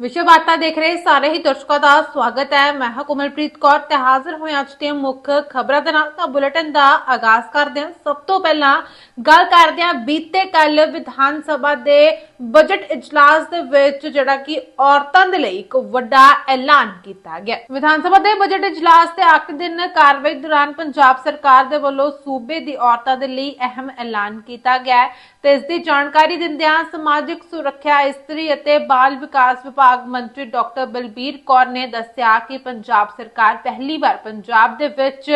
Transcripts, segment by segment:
ਵਿਸ਼ਵ ਵਾਰਤਾ ਦੇਖ ਰਹੇ ਸਾਰੇ ਹੀ ਦਰਸ਼ਕਾਂ ਦਾ ਸਵਾਗਤ ਹੈ। ਮੈਂ ਹਾਂ ਕੋਮਲਪ੍ਰੀਤ ਕੌਰ ਤੇ ਹਾਜ਼ਰ ਹੋਏ ਅੱਜ ਦੀਆਂ ਮੁੱਖ ਖਬਰਾਂ ਦੇ ਨਾਲ। ਤਾਂ ਬੁਲੇਟਿਨ ਦਾ ਆਗਾਜ਼ ਕਰਦੇ ਹਾਂ। ਸਭ ਤੋਂ ਪਹਿਲਾਂ ਗੱਲ ਕਰਦੇ ਹਾਂ ਬੀਤੇ ਕੱਲ ਵਿਧਾਨ ਸਭਾ ਦੇ ਬਜਟ ਇਜਲਾਸ ਦੇ ਵਿੱਚ ਜਿਹੜਾ ਕਿ ਔਰਤਾਂ ਦੇ ਲਈ ਇੱਕ ਵੱਡਾ ਐਲਾਨ ਕੀਤਾ ਗਿਆ। ਵਿਧਾਨ ਸਭਾ ਦੇ ਬਜਟ ਇਜਲਾਸ ਦੇ ਆਖਰੀ ਦਿਨ ਕਾਰਵਾਈ ਦੌਰਾਨ ਪੰਜਾਬ ਸਰਕਾਰ ਦੇ ਵੱਲੋਂ ਸੂਬੇ ਦੀ ਔਰਤਾਂ ਦੇ ਲਈ ਅਹਿਮ ਐਲਾਨ ਕੀਤਾ ਗਿਆ ਤੇ ਇਸ ਦੀ ਜਾਣਕਾਰੀ ਦਿੰਦਿਆਂ ਸਮਾਜਿਕ ਸੁਰੱਖਿਆ ਇਸਤਰੀ ਅਤੇ ਬਾਲ ਵਿਕਾਸ ਵਿਭਾਗ ਮੰਤਰੀ ਡਾਕਟਰ ਬਲਬੀਰ ਕੌਰ ਨੇ ਦੱਸਿਆ ਕਿ ਪੰਜਾਬ ਸਰਕਾਰ ਪਹਿਲੀ ਵਾਰ ਪੰਜਾਬ ਦੇ ਵਿੱਚ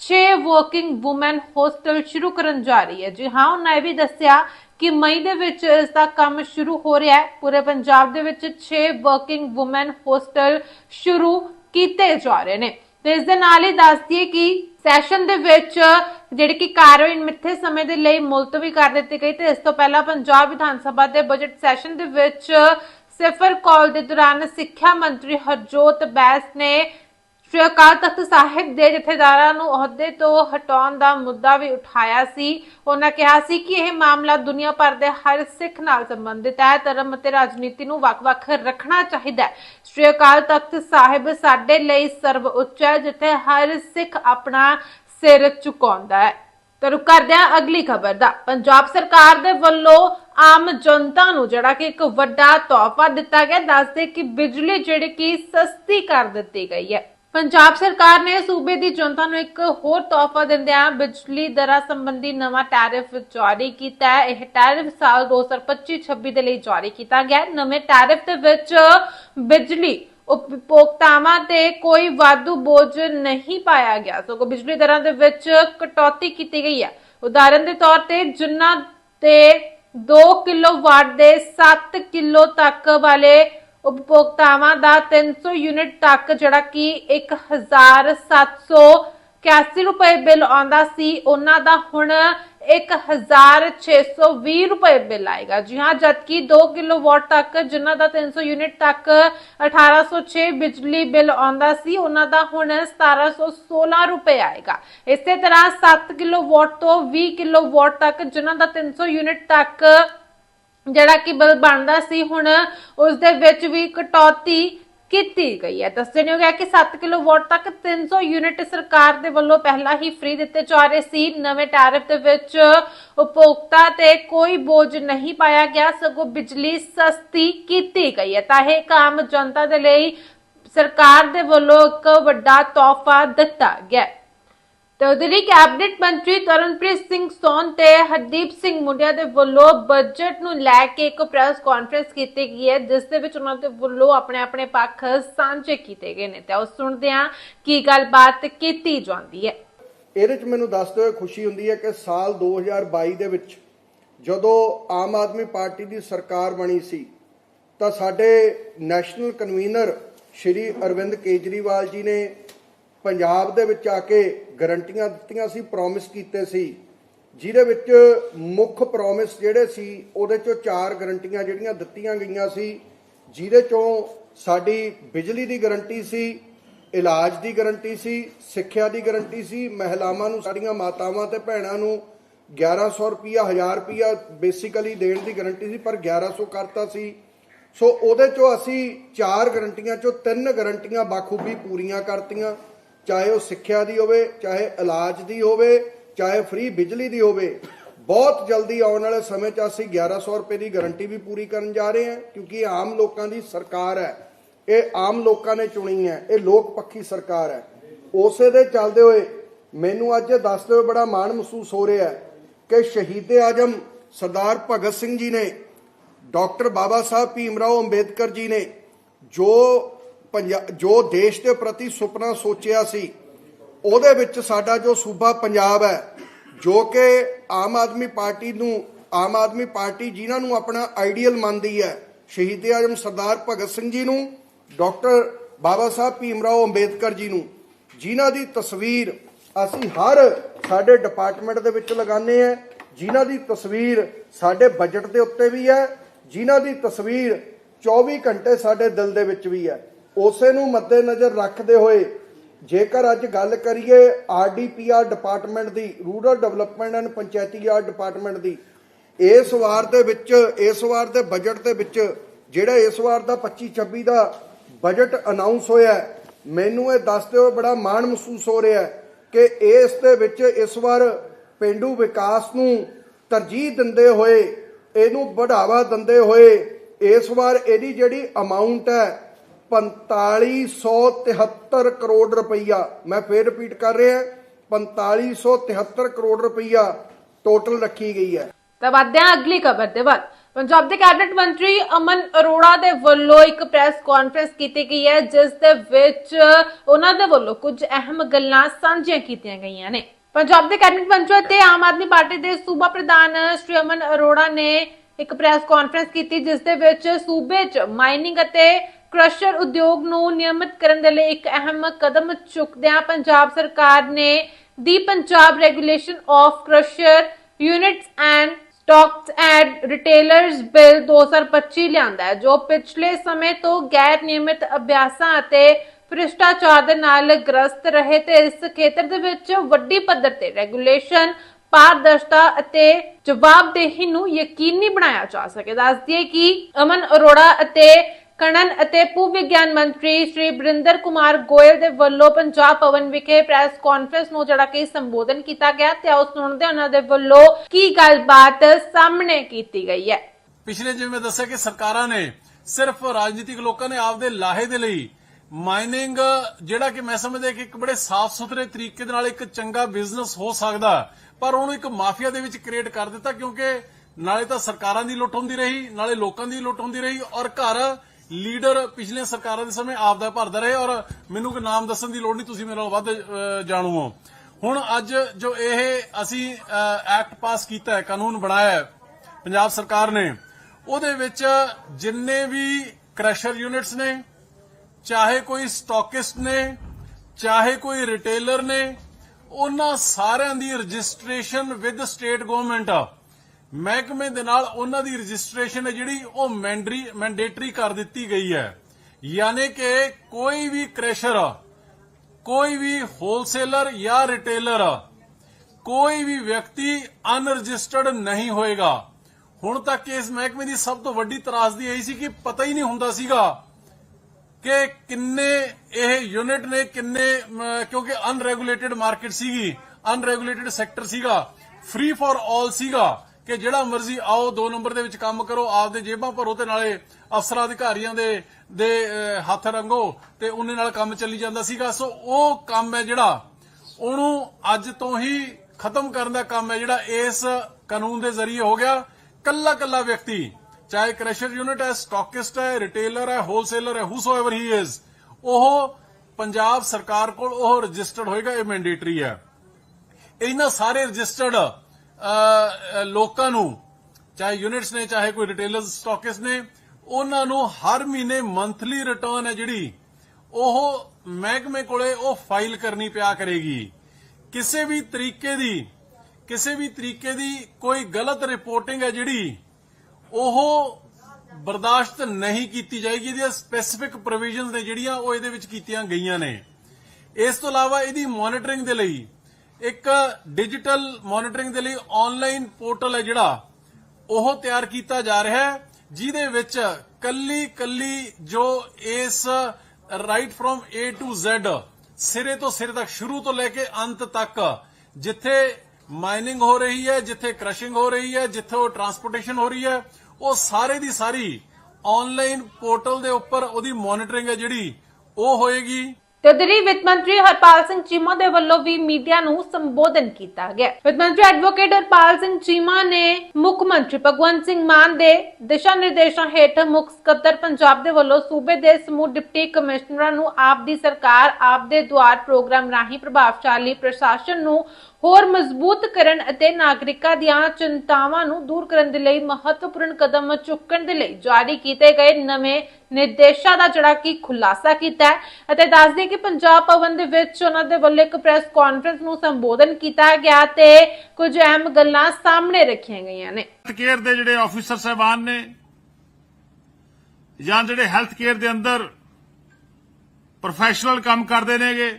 6 ਵਰਕਿੰਗ ਔਮਨ ਹੋਸਟਲ ਸ਼ੁਰੂ ਕਰਨ ਜਾ ਰਹੀ ਹੈ। ਜੀ ਹਾਂ, ਉਹਨਾਂ ਇਹ ਵੀ ਦੱਸਿਆ ਕਿ ਮਈ ਦੇ ਵਿੱਚ ਇਸ ਦਾ ਕੰਮ ਸ਼ੁਰੂ ਹੋ ਰਿਹਾ ਹੈ। ਪੂਰੇ ਪੰਜਾਬ ਦੇ ਵਿੱਚ 6 ਵਰਕਿੰਗ ਔਮਨ ਹੋਸਟਲ ਸ਼ੁਰੂ ਕੀਤੇ ਜਾ ਰਹੇ ਨੇ। ਤੇ ਇਸ ਦੇ ਨਾਲ ਹੀ ਦੱਸ ਦਈਏ ਕਿ ਸੈਸ਼ਨ ਦੇ ਵਿੱਚ ਜਿਹੜੀ ਕਿ ਕਾਰਵਾਈ ਮਿੱਥੇ ਸਮੇਂ ਦੇ ਲਈ ਮੁਲਤਵੀ ਕਰ ਦਿੱਤੀ ਗਈ ਤੇ ਇਸ ਤੋਂ ਪਹਿਲਾਂ ਪੰਜਾਬ ਵਿਧਾਨ ਸਭਾ ਦੇ ਬਜਟ ਸੈਸ਼ਨ ਦੇ ਵਿੱਚ ਸਿਫਰ ਕਾਲ ਦੇ ਦੌਰਾਨ ਸਿੱਖਿਆ ਮੰਤਰੀ ਹਰਜੋਤ ਬੈਸ ਨੇ ਸ਼੍ਰੀ ਅਕਾਲ ਤਖਤ ਸਾਹਿਬ ਦੇ ਜਥੇਦਾਰਾਂ ਨੂੰ ਅਹੁਦੇ ਤੋਂ ਹਟਾਉਣ ਦਾ ਮੁੱਦਾ ਵੀ ਉਠਾਇਆ ਸੀ। ਉਹਨਾਂ ਕਿਹਾ ਸੀ ਕਿ ਇਹ ਮਾਮਲਾ ਦੁਨੀਆ ਭਰ ਦੇ ਹਰ ਸਿੱਖ ਨਾਲ ਸੰਬੰਧਿਤ ਹੈ। ਧਰਮ ਅਤੇ ਰਾਜਨੀਤੀ ਨੂੰ ਵੱਖ-ਵੱਖ ਰੱਖਣਾ ਚਾਹੀਦਾ ਹੈ। ਸ਼੍ਰੀ ਅਕਾਲ ਤਖਤ ਸਾਹਿਬ ਸਾਡੇ ਲਈ ਸਰਵ ਉੱਚ ਹੈ, ਜਿੱਥੇ ਹਰ ਸਿੱਖ ਆਪਣਾ ਸਿਰ ਝੁਕਾਉਂਦਾ ਹੈ। ਤਾਂ ਰੁਕ ਕਰਦੇ ਹਾਂ ਅਗਲੀ ਖਬਰ ਦਾ। ਪੰਜਾਬ ਸਰਕਾਰ ਦੇ ਵੱਲੋਂ ਆਮ ਜਨਤਾ ਨੂੰ ਜਿਹੜਾ ਕਿ ਇੱਕ ਵੱਡਾ ਤੋਹਫਾ ਦਿੱਤਾ ਗਿਆ, ਦੱਸਦੇ ਕਿ ਬਿਜਲੀ ਜਿਹੜੀ ਕਿ ਸਸਤੀ ਕਰ ਦਿੱਤੀ ਗਈ ਹੈ। ਪੰਜਾਬ ਸਰਕਾਰ ਨੇ ਸੂਬੇ ਦੀ ਜਨਤਾ ਨੂੰ ਇੱਕ ਹੋਰ ਤੋਹਫਾ ਦਿੰਦਿਆਂ ਬਿਜਲੀ ਦਰਾਂ ਸੰਬੰਧੀ ਨਵਾਂ ਟੈਰਿਫ ਜਾਰੀ ਕੀਤਾ ਹੈ। ਇਹ ਟੈਰਿਫ ਸਾਲ 2025-26 ਦੇ ਲਈ ਜਾਰੀ ਕੀਤਾ ਗਿਆ ਹੈ। ਨਵੇਂ ਟੈਰਿਫ ਦੇ ਵਿੱਚ ਬਿਜਲੀ ਉਪਭੋਗਤਾਵਾਂ ਤੇ ਕੋਈ ਵਾਧੂ ਬੋਝ ਨਹੀਂ ਪਾਇਆ ਗਿਆ, ਸਗੋਂ ਬਿਜਲੀ ਦਰਾਂ ਦੇ ਵਿੱਚ ਕਟੌਤੀ ਕੀਤੀ ਗਈ ਹੈ। ਉਦਾਹਰਨ ਦੇ ਤੌਰ ਤੇ ਜਿੰਨਾ ਤੇ 2 ਕਿਲੋਵਾਟ ਦੇ 7 ਕਿਲੋ ਤੱਕ ਵਾਲੇ ਉਪਭੋਗਤਾਵਾਂ ਦਾ 300 ਯੂਨਿਟ ਤੱਕ, ਜਿਹੜਾ ਕਿ 1781 ਰੁਪਏ ਬਿੱਲ ਆਉਂਦਾ ਸੀ, ਉਹਨਾਂ ਦਾ ਹੁਣ 1620 ਰੁਪਏ ਬਿੱਲ ਆਏਗਾ। ਜੀ ਹਾਂ, ਜਦਕਿ 2 ਕਿਲੋਵਾਟ ਤੱਕ, ਜਿਨ੍ਹਾਂ ਦਾ 300 ਯੂਨਿਟ ਤੱਕ 1806 ਬਿਜਲੀ ਬਿੱਲ ਆਉਂਦਾ ਸੀ, ਉਹਨਾਂ ਦਾ ਹੁਣ 1716 ਰੁਪਏ ਆਏਗਾ। ਇਸੇ ਤਰ੍ਹਾਂ 7 ਕਿਲੋਵਾਟ ਤੋਂ 20 ਕਿਲੋਵਾਟ ਤੱਕ, ਜਿਨ੍ਹਾਂ ਦਾ 300 ਯੂਨਿਟ ਤੱਕ ਜਿਹੜਾ ਕਿ ਬਣਦਾ ਸੀ ਹੁਣ ਉਸ ਦੇ ਵਿੱਚ ਵੀ ਕਟੌਤੀ ਕੀਤੀ ਗਈ ਹੈ। ਦੱਸਣਯੋਗ ਗਿਆ ਕਿ 7 ਕਿਲੋਵਾਟ ਤੱਕ 300 ਯੂਨਿਟ ਸਰਕਾਰ ਦੇ ਵੱਲੋਂ ਪਹਿਲਾਂ ਹੀ ਫ੍ਰੀ ਦਿੱਤੇ ਜਾ ਰਹੇ ਸੀ। ਨਵੇਂ ਟੈਰਿਫ ਦੇ ਵਿੱਚ ਉਪਭੋਗਤਾ ਤੇ ਕੋਈ ਬੋਝ ਨਹੀਂ ਪਾਇਆ ਗਿਆ। ਸਗੋਂ ਬਿਜਲੀ ਸਸਤੀ ਕੀਤੀ ਗਈ ਹੈ। ਤਾਂ ਇਹ ਇੱਕ ਆਮ ਜਨਤਾ ਦੇ ਲਈ ਸਰਕਾਰ ਦੇ ਵੱਲੋਂ ਇੱਕ ਵੱਡਾ ਤੋਹਫਾ ਦਿੱਤਾ ਗਿਆ ਉਧਰੀ ਕੈਬਨਿਟ ਮੰਤਰੀ ਤਰਨਪ੍ਰੀਤ ਸਿੰਘ ਸੋਨ ਤੇ ਹਰਦੀਪ ਸਿੰਘ ਮੁੰਡਿਆ ਦੇ ਵੱਲੋਂ ਬਜਟ ਨੂੰ ਲੈ ਕੇ ਇੱਕ ਪ੍ਰੈਸ ਕਾਨਫਰੰਸ ਕੀਤੀ ਗਈ ਹੈ, ਜਿਸ ਦੇ ਵਿੱਚ ਉਹਨਾਂ ਦੇ ਵੱਲੋਂ ਆਪਣੇ ਆਪਣੇ ਪੱਖ ਸਾਂਝੇ ਕੀਤੇ ਗਏ ਨੇ ਤੇ ਉਹ ਸੁਣਦੇ ਹਾਂ ਕੀ ਗੱਲਬਾਤ ਕੀਤੀ ਜਾਂਦੀ ਹੈ। ਇਹਦੇ ਚ ਮੈਨੂੰ ਦੱਸਦੇ ਹੋਏ ਖੁਸ਼ੀ ਹੁੰਦੀ ਹੈ ਕਿ ਸਾਲ 2022 ਦੇ ਵਿੱਚ ਜਦੋਂ ਆਮ ਆਦਮੀ ਪਾਰਟੀ ਦੀ ਸਰਕਾਰ ਬਣੀ ਸੀ, ਤਾਂ ਸਾਡੇ ਨੈਸ਼ਨਲ ਕਨਵੀਨਰ ਸ਼੍ਰੀ ਅਰਵਿੰਦ ਕੇਜਰੀਵਾਲ ਜੀ ਨੇ ਪੰਜਾਬ ਦੇ ਵਿੱਚ ਆ ਕੇ ਗਰੰਟੀਆਂ ਦਿੱਤੀਆਂ ਸੀ ਪ੍ਰੋਮਿਸ ਕੀਤੇ ਸੀ। ਜਿਹਦੇ ਵਿੱਚ ਮੁੱਖ ਪ੍ਰੋਮਿਸ ਜਿਹੜੇ ਸੀ, ਉਹਦੇ ਚੋਂ ਚਾਰ ਗਰੰਟੀਆਂ ਜਿਹੜੀਆਂ ਦਿੱਤੀਆਂ ਗਈਆਂ ਸੀ। ਜਿਹਦੇ ਚੋਂ ਸਾਡੀ ਬਿਜਲੀ ਦੀ ਗਰੰਟੀ ਸੀ, ਇਲਾਜ ਦੀ ਗਰੰਟੀ ਸੀ, ਸਿੱਖਿਆ ਦੀ ਗਰੰਟੀ ਸੀ, ਮਹਿਲਾਵਾਂ ਨੂੰ, ਸਾਡੀਆਂ ਮਾਤਾਵਾਂ ਤੇ ਭੈਣਾਂ ਨੂੰ 1100 ਰੁਪਿਆ 1000 ਰੁਪਿਆ ਬੇਸਿਕਲੀ ਦੇਣ ਦੀ ਗਰੰਟੀ ਸੀ, ਪਰ 1100 ਕਰਤਾ ਸੀ। ਸੋ ਉਹਦੇ ਚੋਂ ਅਸੀਂ ਚਾਰ ਗਰੰਟੀਆਂ ਚੋਂ ਤਿੰਨ ਗਰੰਟੀਆਂ ਬਾਖੂਬੀ ਪੂਰੀਆਂ ਕਰਤੀਆਂ। ਚਾਹੇ ਉਹ ਸਿੱਖਿਆ ਦੀ ਹੋਵੇ, ਚਾਹੇ ਇਲਾਜ ਦੀ ਹੋਵੇ, ਚਾਹੇ ਫ੍ਰੀ ਬਿਜਲੀ ਦੀ ਹੋਵੇ, ਬਹੁਤ ਜਲਦੀ ਆਉਣ ਵਾਲੇ ਸਮੇਂ 'ਚ ਅਸੀਂ 1100 ਰੁਪਏ ਦੀ ਗਾਰੰਟੀ ਵੀ ਪੂਰੀ ਕਰਨ ਜਾ ਰਹੇ ਹਾਂ, ਕਿਉਂਕਿ ਆਮ ਲੋਕਾਂ ਦੀ ਸਰਕਾਰ ਹੈ। ਇਹ ਆਮ ਲੋਕਾਂ ਨੇ ਚੁਣੀ ਹੈ, ਇਹ ਲੋਕ ਪੱਖੀ ਸਰਕਾਰ ਹੈ। ਉਸੇ ਦੇ ਚੱਲਦੇ ਹੋਏ ਮੈਨੂੰ ਅੱਜ ਦੱਸਦੇ ਹੋਏ ਬੜਾ ਮਾਣ ਮਹਿਸੂਸ ਹੋ ਰਿਹਾ ਹੈ ਕਿ ਸ਼ਹੀਦ ਆਜਮ ਸਰਦਾਰ ਭਗਤ ਸਿੰਘ ਜੀ ਨੇ, ਡਾਕਟਰ ਬਾਬਾ ਸਾਹਿਬ ਭੀਮ ਰਾਓ ਅੰਬੇਦਕਰ ਜੀ ਨੇ ਜੋ ਪੰਜਾ- ਜੋ ਦੇਸ਼ ਦੇ ਪ੍ਰਤੀ ਸੁਪਨਾ ਸੋਚਿਆ ਸੀ, ਉਹਦੇ ਵਿੱਚ ਸਾਡਾ ਜੋ ਸੂਬਾ ਪੰਜਾਬ ਹੈ, ਜੋ ਕਿ ਆਮ ਆਦਮੀ ਪਾਰਟੀ ਨੂੰ, ਆਮ ਆਦਮੀ ਪਾਰਟੀ ਜਿਨ੍ਹਾਂ ਨੂੰ ਆਪਣਾ ਆਈਡੀਅਲ ਮੰਨਦੀ ਹੈ, ਸ਼ਹੀਦ ਆਜਮ ਸਰਦਾਰ ਭਗਤ ਸਿੰਘ ਜੀ ਨੂੰ, ਡਾਕਟਰ ਬਾਬਾ ਸਾਹਿਬ ਭੀਮ ਰਾਓ ਅੰਬੇਦਕਰ ਜੀ ਨੂੰ, ਜਿਨ੍ਹਾਂ ਦੀ ਤਸਵੀਰ ਅਸੀਂ ਹਰ ਸਾਡੇ ਡਿਪਾਰਟਮੈਂਟ ਦੇ ਵਿੱਚ ਲਗਾਉਂਦੇ ਆ ਜਿਨ੍ਹਾਂ ਦੀ ਤਸਵੀਰ ਸਾਡੇ ਬਜਟ ਦੇ ਉੱਤੇ ਵੀ ਹੈ, ਜਿਨ੍ਹਾਂ ਦੀ ਤਸਵੀਰ 24 ਘੰਟੇ ਸਾਡੇ ਦਿਲ ਦੇ ਵਿੱਚ ਵੀ ਹੈ। ਉਸੇ ਨੂੰ ਮੱਦੇਨਜ਼ਰ ਰੱਖਦੇ ਹੋਏ ਜੇਕਰ ਅੱਜ ਗੱਲ ਕਰੀਏ RDPR department the, rural development and Panchayati Raj department ਦੀ, ਇਸ ਵਾਰ ਦੇ ਵਿੱਚ, ਇਸ ਵਾਰ ਦੇ ਬਜਟ ਦੇ ਵਿੱਚ ਜਿਹੜਾ ਇਸ ਵਾਰ ਦਾ 25 26 ਦਾ ਬਜਟ ਅਨਾਉਂਸ ਹੋਇਆ ਮੈਨੂੰ ਇਹ ਦੱਸਦੇ ਹੋਏ ਬੜਾ ਮਾਣ ਮਹਿਸੂਸ ਹੋ ਰਿਹਾ ਕਿ ਇਸ ਦੇ ਵਿੱਚ ਇਸ ਵਾਰ ਪਿੰਡੂ ਵਿਕਾਸ ਨੂੰ ਤਰਜੀਹ ਦਿੰਦੇ ਹੋਏ, ਇਹਨੂੰ ਵਧਾਵਾ ਦਿੰਦੇ ਹੋਏ ਇਸ ਵਾਰ ਇਹਦੀ ਜਿਹੜੀ ਅਮਾਉਂਟ ਹੈ 4573 ਕਰੋੜ ਰੁਪਈਆ। ਮੈਂ ਫੇਰ ਰਿਪੀਟ ਕਰ ਰਿਹਾ 4573 ਕਰੋੜ ਰੁਪਈਆ ਟੋਟਲ ਰੱਖੀ ਗਈ ਹੈ। ਤਾਂ ਵਧਦੇ ਹਾਂ ਅਗਲੀ ਖਬਰ ਦੇ ਵੱਲ। ਪੰਜਾਬ ਦੇ ਕੈਬਨਿਟ ਮੰਤਰੀ ਅਮਨ ਅਰੋੜਾ ਦੇ ਵੱਲੋਂ ਇੱਕ ਪ੍ਰੈਸ ਕਾਨਫਰੰਸ ਕੀਤੀ ਗਈ ਹੈ, ਜਿਸ ਦੇ ਵਿੱਚ ਉਹਨਾਂ ਦੇ ਵੱਲੋਂ ਕੁਝ ਅਹਿਮ ਗੱਲਾਂ ਸਾਂਝੀਆਂ ਕੀਤੀਆਂ ਗਈਆਂ ਨੇ। ਪੰਜਾਬ ਦੇ ਕੈਬਨਿਟ ਮੰਤਰੀ ਅਤੇ ਆਮ ਆਦਮੀ ਪਾਰਟੀ ਦੇ ਸੂਬਾ ਪ੍ਰਧਾਨ ਸ਼੍ਰੀ ਅਮਨ ਅਰੋੜਾ ਨੇ ਇੱਕ ਪ੍ਰੈਸ ਕਾਨਫਰੰਸ ਕੀਤੀ, ਜਿਸ ਦੇ ਵਿੱਚ ਸੂਬੇ 'ਚ ਮਾਈਨਿੰਗ ਅਤੇ ਕ੍ਰਸ਼ਰ ਉਦਯੋਗ ਨੂੰ ਨਿਯਮਿਤ ਕਰਨ ਦੇ ਲਈ ਇੱਕ ਅਹਿਮ ਕਦਮ ਚੁੱਕਦਿਆਂ ਪੰਜਾਬ ਸਰਕਾਰ ਨੇ the Punjab regulation of crusher units and stocks and retailers bill 2025 ਲਿਆਂਦਾ ਹੈ, ਜੋ ਪਿਛਲੇ ਸਮੇਂ ਤੋਂ ਗੈਰ ਨਿਯਮਿਤ ਅਭਿਆਸਾਂ ਅਤੇ ਭ੍ਰਿਸ਼ਟਾਚਾਰ ਦੇ ਨਾਲ ਗ੍ਰਸਤ ਰਹੇ ਤੇ ਇਸ ਖੇਤਰ ਦੇ ਵਿੱਚ ਵੱਡੀ ਪੱਧਰ ਤੇ ਰੈਗੂਲੇਸ਼ਨ, ਪਾਰਦਰਸ਼ਤਾ ਅਤੇ ਜਵਾਬਦੇਹੀ ਨੂੰ ਯਕੀਨੀ ਬਣਾਇਆ ਜਾ ਸਕੇ। ਦੱਸਦੀ ਦਈਏ ਕਿ ਅਮਨ ਅਰੋੜਾ ਅਤੇ ਕਣਨ ਅਤੇ ਭੂ ਵਿਗਿਆਨ ਮੰਤਰੀ ਸ਼੍ਰੀ ਬਰਿੰਦਰ ਕੁਮਾਰ ਗੋਇਲ ਦੇ ਵੱਲੋਂ ਪੰਜਾਬ ਭਵਨ ਵਿਖੇ ਪ੍ਰੈਸ ਕਾਨਫਰੰਸ ਨੂੰ ਜਿਹੜਾ ਕਿ ਸੰਬੋਧਨ ਕੀਤਾ ਗਿਆ ਤੇ ਆਓ ਸੁਣਦੇ ਉਹਨਾਂ ਦੇ ਵੱਲੋਂ ਕੀ ਗੱਲਬਾਤ ਸਾਹਮਣੇ ਕੀਤੀ ਗਈ ਹੈ। ਪਿਛਲੇ ਜਿਵੇਂ ਦੱਸਿਆ ਕਿ ਸਰਕਾਰਾਂ ਨੇ ਸਿਰਫ ਰਾਜਨੀਤਿਕ ਲੋਕਾਂ ਨੇ ਆਪਦੇ ਲਾਹੇ ਦੇ ਲਈ ਮਾਈਨਿੰਗ ਜਿਹੜਾ ਕਿ ਮੈਂ ਸਮਝਦਾ ਕਿ ਇੱਕ ਬੜੇ ਸਾਫ਼ ਸੁਥਰੇ ਤਰੀਕੇ ਦੇ ਨਾਲ ਇੱਕ ਚੰਗਾ ਬਿਜ਼ਨਸ ਹੋ ਸਕਦਾ, ਪਰ ਉਹਨੂੰ ਇੱਕ ਮਾਫੀਆ ਦੇ ਵਿੱਚ ਕ੍ਰੀਏਟ ਕਰ ਦਿੱਤਾ ਕਿਉਂਕਿ ਨਾਲੇ ਤਾਂ ਸਰਕਾਰਾਂ ਦੀ ਲੁੱਟ ਹੁੰਦੀ ਰਹੀ, ਨਾਲੇ ਲੋਕਾਂ ਦੀ ਲੁੱਟ ਹੁੰਦੀ ਰਹੀ ਔਰ ਘਰ ਲੀਡਰ ਪਿਛਲੇ ਸਰਕਾਰਾਂ ਦੇ ਸਮੇਂ ਆਪਦਾ ਭਰਦਾ ਰਹੇ ਔਰ ਮੈਨੂੰ ਕੋਈ ਨਾਮ ਦੱਸਣ ਦੀ ਲੋੜ ਨਹੀਂ, ਤੁਸੀਂ ਮੇਰੇ ਨਾਲੋਂ ਵੱਧ ਜਾਣੂ ਹੋ। ਹੁਣ ਅੱਜ ਜੋ ਇਹ ਅਸੀਂ ਐਕਟ ਪਾਸ ਕੀਤਾ ਹੈ, ਕਾਨੂੰਨ ਬਣਾਇਆ ਹੈ, ਪੰਜਾਬ ਸਰਕਾਰ ਨੇ, ਉਹਦੇ ਵਿੱਚ ਜਿੰਨੇ ਵੀ ਕ੍ਰਸ਼ਰ ਯੂਨਿਟਸ ਨੇ, ਚਾਹੇ ਕੋਈ ਸਟਾਕਿਸਟ ਨੇ, ਚਾਹੇ ਕੋਈ ਰਿਟੇਲਰ ਨੇ, ਉਹਨਾਂ ਸਾਰਿਆਂ ਦੀ ਰਜਿਸਟ੍ਰੇਸ਼ਨ ਵਿਦ ਸਟੇਟ ਗਵਰਨਮੈਂਟ ਮਹਿਕਮੇ ਦੇ ਨਾਲ ਉਹਨਾਂ ਦੀ ਰਜਿਸਟ੍ਰੇਸ਼ਨ ਹੈ ਜਿਹੜੀ ਉਹ ਮੈਂਡਰੀ ਮੈਂਡੇਟਰੀ ਕਰ ਦਿੱਤੀ ਗਈ ਹੈ। ਯਾਨੀ ਕਿ ਕੋਈ ਵੀ ਕ੍ਰੈਸ਼ਰ, ਕੋਈ ਵੀ ਹੋਲਸੇਲਰ ਜਾਂ ਰਿਟੇਲਰ, ਕੋਈ ਵੀ ਵਿਅਕਤੀ ਅਨਰਜਿਸਟਰਡ ਨਹੀਂ ਹੋਏਗਾ। ਹੁਣ ਤੱਕ ਇਸ ਮਹਿਕਮੇ ਦੀ ਸਭ ਤੋਂ ਵੱਡੀ ਤਰਾਸਦੀ ਇਹੀ ਸੀ ਕਿ ਪਤਾ ਹੀ ਨਹੀਂ ਹੁੰਦਾ ਸੀਗਾ ਕਿ ਕਿੰਨੇ ਇਹ ਯੂਨਿਟ ਨੇ, ਕਿੰਨੇ ਕਿਉਂਕਿ ਅਨਰੈਗੂਲੇਟਿਡ ਮਾਰਕੀਟ ਸੀਗੀ, ਅਨਰੈਗੂਲੇਟਿਡ ਸੈਕਟਰ ਸੀਗਾ ਫ੍ਰੀ ਫॉर ਆਲ ਸੀਗਾ। ਕਿ ਜਿਹੜਾ ਮਰਜ਼ੀ ਆਓ, ਦੋ ਨੰਬਰ ਦੇ ਵਿੱਚ ਕੰਮ ਕਰੋ, ਆਪਦੇ ਜੇਬਾਂ ਭਰੋ ਤੇ ਨਾਲੇ ਅਫਸਰਾਂ, ਅਧਿਕਾਰੀਆਂ ਦੇ ਦੇ ਹੱਥ ਰੰਗੋ ਤੇ ਉਹਨੇ ਨਾਲ ਕੰਮ ਚੱਲੀ ਜਾਂਦਾ ਸੀਗਾ। ਸੋ ਉਹ ਕੰਮ ਹੈ ਜਿਹੜਾ ਉਹਨੂੰ ਅੱਜ ਤੋਂ ਹੀ ਖਤਮ ਕਰਨ ਦਾ ਕੰਮ ਹੈ ਜਿਹੜਾ ਇਸ ਕਾਨੂੰਨ ਦੇ ਜ਼ਰੀਏ ਹੋ ਗਿਆ। ਕੱਲਾ ਕੱਲਾ ਵਿਅਕਤੀ, ਚਾਹੇ ਕ੍ਰੈਸ਼ਰ ਯੂਨਿਟ ਹੈ, ਸਟਾਕਿਸਟ ਹੈ, ਰਿਟੇਲਰ ਹੈ, ਹੋਲਸੇਲਰ ਹੈ ਹੂਸੋਐਵਰ ਹੀ ਇਜ਼ ਉਹ ਪੰਜਾਬ ਸਰਕਾਰ ਕੋਲ ਉਹ ਰਜਿਸਟਰਡ ਹੋਏਗਾ, ਇਹ ਮੈਂਡੇਟਰੀ ਹੈ। ਇਹਨਾਂ ਸਾਰੇ ਰਜਿਸਟਰਡ ਲੋਕਾਂ ਨੂੰ, ਚਾਹੇ ਯੂਨਿਟਸ ਨੇ, ਚਾਹੇ ਕੋਈ ਰਿਟੇਲਰਸ ਸਟਾਕਿਸਟ ਨੇ, ਉਹਨਾਂ ਨੂੰ ਹਰ ਮਹੀਨੇ ਮੰਥਲੀ ਰਿਟਰਨ ਹੈ ਜਿਹੜੀ, ਉਹ ਮਹਿਕਮੇ ਕੋਲੇ ਉਹ ਫਾਈਲ ਕਰਨੀ ਪਿਆ ਕਰੇਗੀ। ਕਿਸੇ ਵੀ ਤਰੀਕੇ ਦੀ, ਕਿਸੇ ਵੀ ਤਰੀਕੇ ਦੀ ਕੋਈ ਗਲਤ ਰਿਪੋਰਟਿੰਗ ਹੈ ਜਿਹੜੀ, ਉਹ ਬਰਦਾਸ਼ਤ ਨਹੀਂ ਕੀਤੀ ਜਾਏਗੀ। ਇਹਦੀਆਂ ਸਪੈਸੀਫਿਕ ਪ੍ਰੋਵੀਜ਼ਨਸ ਨੇ ਜਿਹੜੀਆਂ, ਉਹ ਇਹਦੇ ਵਿੱਚ ਕੀਤੀਆਂ ਗਈਆਂ ਨੇ। ਇਸ ਤੋਂ ਇਲਾਵਾ ਇਹਦੀ ਮੋਨਿਟਰਿੰਗ ਦੇ ਲਈ ਇੱਕ ਡਿਜੀਟਲ ਮੋਨਿਟਰਿੰਗ ਦੇ ਲਈ ਆਨਲਾਈਨ ਪੋਰਟਲ ਹੈ ਜਿਹੜਾ, ਉਹ ਤਿਆਰ ਕੀਤਾ ਜਾ ਰਿਹਾ ਹੈ, ਜਿਹਦੇ ਵਿੱਚ ਕੱਲੀ ਕੱਲੀ ਜੋ ਇਸ right from A to Z ਸਿਰੇ ਤੋਂ ਸਿਰੇ ਤੱਕ, ਸ਼ੁਰੂ ਤੋਂ ਲੈ ਕੇ ਅੰਤ ਤੱਕ, ਜਿੱਥੇ ਮਾਈਨਿੰਗ ਹੋ ਰਹੀ ਹੈ, ਜਿੱਥੇ ਕ੍ਰਸ਼ਿੰਗ ਹੋ ਰਹੀ ਹੈ, ਜਿੱਥੇ ਉਹ ਟਰਾਂਸਪੋਰਟੇਸ਼ਨ ਹੋ ਰਹੀ ਹੈ, ਉਹ ਸਾਰੇ ਦੀ ਸਾਰੀ ਆਨਲਾਈਨ ਪੋਰਟਲ ਦੇ ਉੱਪਰ ਉਹਦੀ ਮੋਨਿਟਰਿੰਗ ਹੈ ਜਿਹੜੀ, ਉਹ ਹੋਏਗੀ। ਤੇ ਦਿੱਲੀ ਵਿੱਤ ਮੰਤਰੀ ਹਰਪਾਲ ਸਿੰਘ ਚੀਮਾ ਦੇ ਵੱਲੋਂ ਵੀ ਮੀਡੀਆ ਨੂੰ ਸੰਬੋਧਨ ਕੀਤਾ ਗਿਆ। ਵਿੱਤ ਮੰਤਰੀ ਐਡਵੋਕੇਟ ਹਰਪਾਲ ਸਿੰਘ ਚੀਮਾ ਨੇ ਮੁੱਖ ਮੰਤਰੀ ਭਗਵੰਤ ਸਿੰਘ ਮਾਨ ਦੇ ਦਿਸ਼ਾ ਨਿਰਦੇਸ਼ਾਂ ਹੇਠ ਮੁੱਖ ਸਕੱਤਰ ਪੰਜਾਬ ਦੇ ਵੱਲੋਂ ਸੂਬੇ ਦੇ ਸਮੂਹ ਡਿਪਟੀ ਕਮਿਸ਼ਨਰਾਂ ਨੂੰ ਆਪ ਦੀ ਸਰਕਾਰ, ਆਪ ਦੇ ਦੁਆਰ ਪ੍ਰੋਗਰਾਮ ਰਾਹੀਂ ਪ੍ਰਭਾਵਸ਼ਾਲੀ ਪ੍ਰਸ਼ਾਸਨ ਨੂੰ ਹੋਰ ਮਜ਼ਬੂਤ ਕਰਨ ਅਤੇ ਨਾਗਰਿਕਾਂ ਦੀਆਂ ਚਿੰਤਾਵਾਂ ਨੂੰ ਦੂਰ ਕਰਨ ਦੇ ਲਈ ਮਹੱਤਵਪੂਰਨ ਕਦਮ ਚੁੱਕਣ ਦੇ ਲਈ ਜਾਰੀ ਕੀਤੇ ਗਏ ਨਵੇਂ ਨਿਰਦੇਸ਼ਾਂ ਦਾ ਜਿਹੜਾ ਕਿ ਖੁਲਾਸਾ ਕੀਤਾ ਹੈ ਅਤੇ ਦੱਸਦੇ ਕਿ ਪੰਜਾਬ ਭਵਨ ਦੇ ਵਿੱਚ ਉਹਨਾਂ ਦੇ ਵੱਲੋਂ ਇੱਕ ਪ੍ਰੈਸ ਕਾਨਫਰੰਸ ਨੂੰ ਸੰਬੋਧਨ ਕੀਤਾ ਗਿਆ ਤੇ ਕੁਝ ਅਹਿਮ ਗੱਲਾਂ ਸਾਹਮਣੇ ਰੱਖੀਆਂ ਗਈਆਂ ਨੇ। ਹੈਲਥ ਕੇਅਰ ਦੇ ਜਿਹੜੇ ਆਫੀਸਰ ਸਹਿਬਾਨ ਨੇ ਜਾਂ ਜਿਹੜੇ ਹੈਲਥ ਕੇਅਰ ਦੇ ਅੰਦਰ ਪ੍ਰੋਫੈਸ਼ਨਲ ਕੰਮ ਕਰਦੇ ਨੇਗੇ,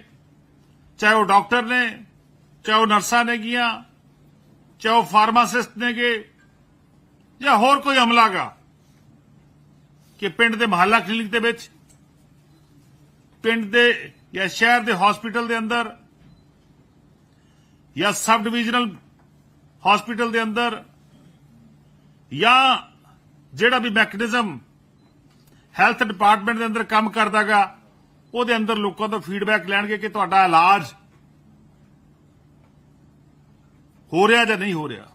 ਚਾਹੇ ਉਹ ਡਾਕਟਰ ਨੇ, ਚਾਹੇ ਉਹ ਨਰਸਾਂ ਨੇ ਨੇਗੀਆਂ ਚਾਹੇ ਉਹ ਫਾਰਮਾਸਿਸਟ ਨੇਗੇ ਜਾਂ ਹੋਰ ਕੋਈ ਅਮਲਾਗਾ ਕਿ ਪਿੰਡ ਦੇ ਮਹੱਲਾ ਕਲੀਨਿਕ ਦੇ ਵਿੱਚ, ਪਿੰਡ ਦੇ ਜਾਂ ਸ਼ਹਿਰ ਦੇ ਹਸਪੀਟਲ ਦੇ ਅੰਦਰ ਜਾਂ ਸਬ ਡਿਵੀਜ਼ਨਲ ਹਸਪੀਟਲ ਦੇ ਅੰਦਰ ਜਾਂ ਜਿਹੜਾ ਵੀ ਮੈਕੈਨਿਜ਼ਮ ਹੈਲਥ ਡਿਪਾਰਟਮੈਂਟ ਦੇ ਅੰਦਰ ਕੰਮ ਕਰਦਾਗਾ, ਉਹਦੇ ਅੰਦਰ ਲੋਕਾਂ ਤੋਂ ਫੀਡਬੈਕ ਲੈਣਗੇ ਕਿ ਤੁਹਾਡਾ ਇਲਾਜ ਹੋ ਰਿਹਾ ਜਾਂ ਨਹੀਂ ਹੋ ਰਿਹਾ।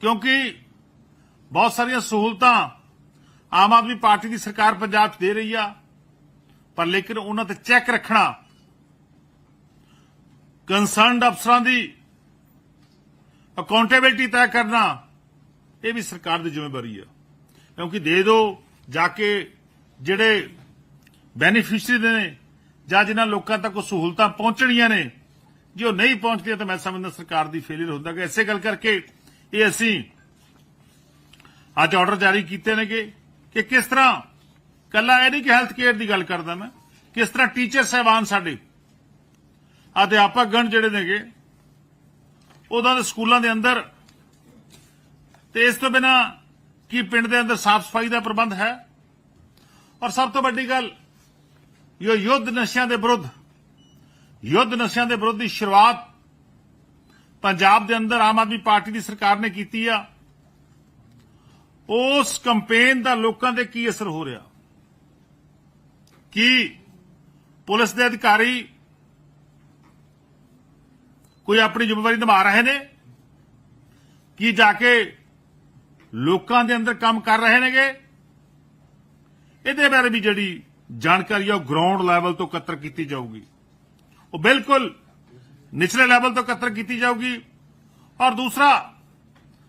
ਕਿਉਂਕਿ ਬਹੁਤ ਸਾਰੀਆਂ ਸਹੂਲਤਾਂ ਆਮ ਆਦਮੀ ਪਾਰਟੀ ਦੀ ਸਰਕਾਰ ਪੰਜਾਬ 'ਚ ਦੇ ਰਹੀ ਆ, ਪਰ ਲੇਕਿਨ ਉਹਨਾਂ ਤੇ ਚੈੱਕ ਰੱਖਣਾ ਕੰਸਰਨਡ ਅਫਸਰਾਂ ਦੀ ਅਕਾਊਂਟੇਬਿਲਟੀ ਤੈਅ ਕਰਨਾ, ਇਹ ਵੀ ਸਰਕਾਰ ਦੀ ਜ਼ਿੰਮੇਵਾਰੀ ਆ। ਕਿਉਂਕਿ ਦੇ ਦੋ ਜਾ ਕੇ ਜਿਹੜੇ ਬੈਨੀਫੀਸ਼ੀਅਰੀ ਨੇ ਜਾਂ ਜਿਨ੍ਹਾਂ ਲੋਕਾਂ ਤੱਕ ਉਹ ਸਹੂਲਤਾਂ ਪਹੁੰਚਣੀਆਂ ਨੇ, ਜੇ ਉਹ ਨਹੀਂ ਪਹੁੰਚਦੀਆਂ ਤਾਂ ਮੈਂ ਸਮਝਦਾ ਸਰਕਾਰ ਦੀ ਫੇਲਿਅਰ ਹੁੰਦਾ। ਕਿ ਇਸੇ ਗੱਲ ਕਰਕੇ ਇਹ ਅਸੀਂ ਅੱਜ ਆਰਡਰ ਜਾਰੀ ਕੀਤੇ ਨੇਗੇ। ਕਿ ਕਿਸ ਤਰ੍ਹਾਂ ਕੱਲਾ ਇਹ ਨਹੀਂ ਕਿ ਹੈਲਥ ਕੇਅਰ ਦੀ ਗੱਲ ਕਰਦਾ ਮੈਂ, ਕਿਸ ਤਰ੍ਹਾਂ ਟੀਚਰ ਸਹਿਬਾਨ ਸਾਡੇ। ਅਧਿਆਪਕ ਗਣ ਜਿਹੜੇ ਨੇਗੇ, ਉਹਨਾਂ ਦੇ ਸਕੂਲਾਂ ਦੇ ਅੰਦਰ, ਤੇ ਇਸ ਤੋਂ ਬਿਨਾ ਕੀ ਪਿੰਡ ਦੇ ਅੰਦਰ ਸਾਫ਼ ਸਫ਼ਾਈ ਦਾ ਪ੍ਰਬੰਧ ਹੈ? ਔਰ ਸਭ ਤੋਂ ਵੱਡੀ ਗੱਲ ਇਹ ਯੁੱਧ ਨਸ਼ਿਆਂ ਦੇ ਵਿਰੁੱਧ, ਯੁੱਧ ਨਸ਼ਿਆਂ ਦੇ ਵਿਰੁੱਧ ਦੀ ਸ਼ੁਰੂਆਤ ਪੰਜਾਬ ਦੇ ਅੰਦਰ ਆਮ ਆਦਮੀ ਪਾਰਟੀ ਦੀ ਸਰਕਾਰ ਨੇ ਕੀਤੀ ਆ। ਉਸ ਕੰਪੇਨ ਦਾ ਲੋਕਾਂ ਤੇ ਕੀ ਅਸਰ ਹੋ ਰਿਹਾ? ਕੀ ਪੁਲਿਸ ਦੇ ਅਧਿਕਾਰੀ ਕੋਈ ਆਪਣੀ ਜ਼ਿੰਮੇਵਾਰੀ ਨਿਭਾ ਰਹੇ ਨੇ? ਕੀ ਜਾ ਕੇ ਲੋਕਾਂ ਦੇ ਅੰਦਰ ਕੰਮ ਕਰ ਰਹੇ ਨੇਗੇ? ਇਹਦੇ ਬਾਰੇ ਵੀ ਜਿਹੜੀ ਜਾਣਕਾਰੀ ਆ ਉਹ ਗਰਾਊਂਡ ਲੈਵਲ ਤੋਂ ਇਕੱਤਰ ਕੀਤੀ ਜਾਊਗੀ। ਉਹ ਬਿਲਕੁਲ ਨਿਚਲੇ ਲੈਵਲ ਤੋਂ ਇਕੱਤਰ ਕੀਤੀ ਜਾਊਗੀ। ਔਰ ਦੂਸਰਾ,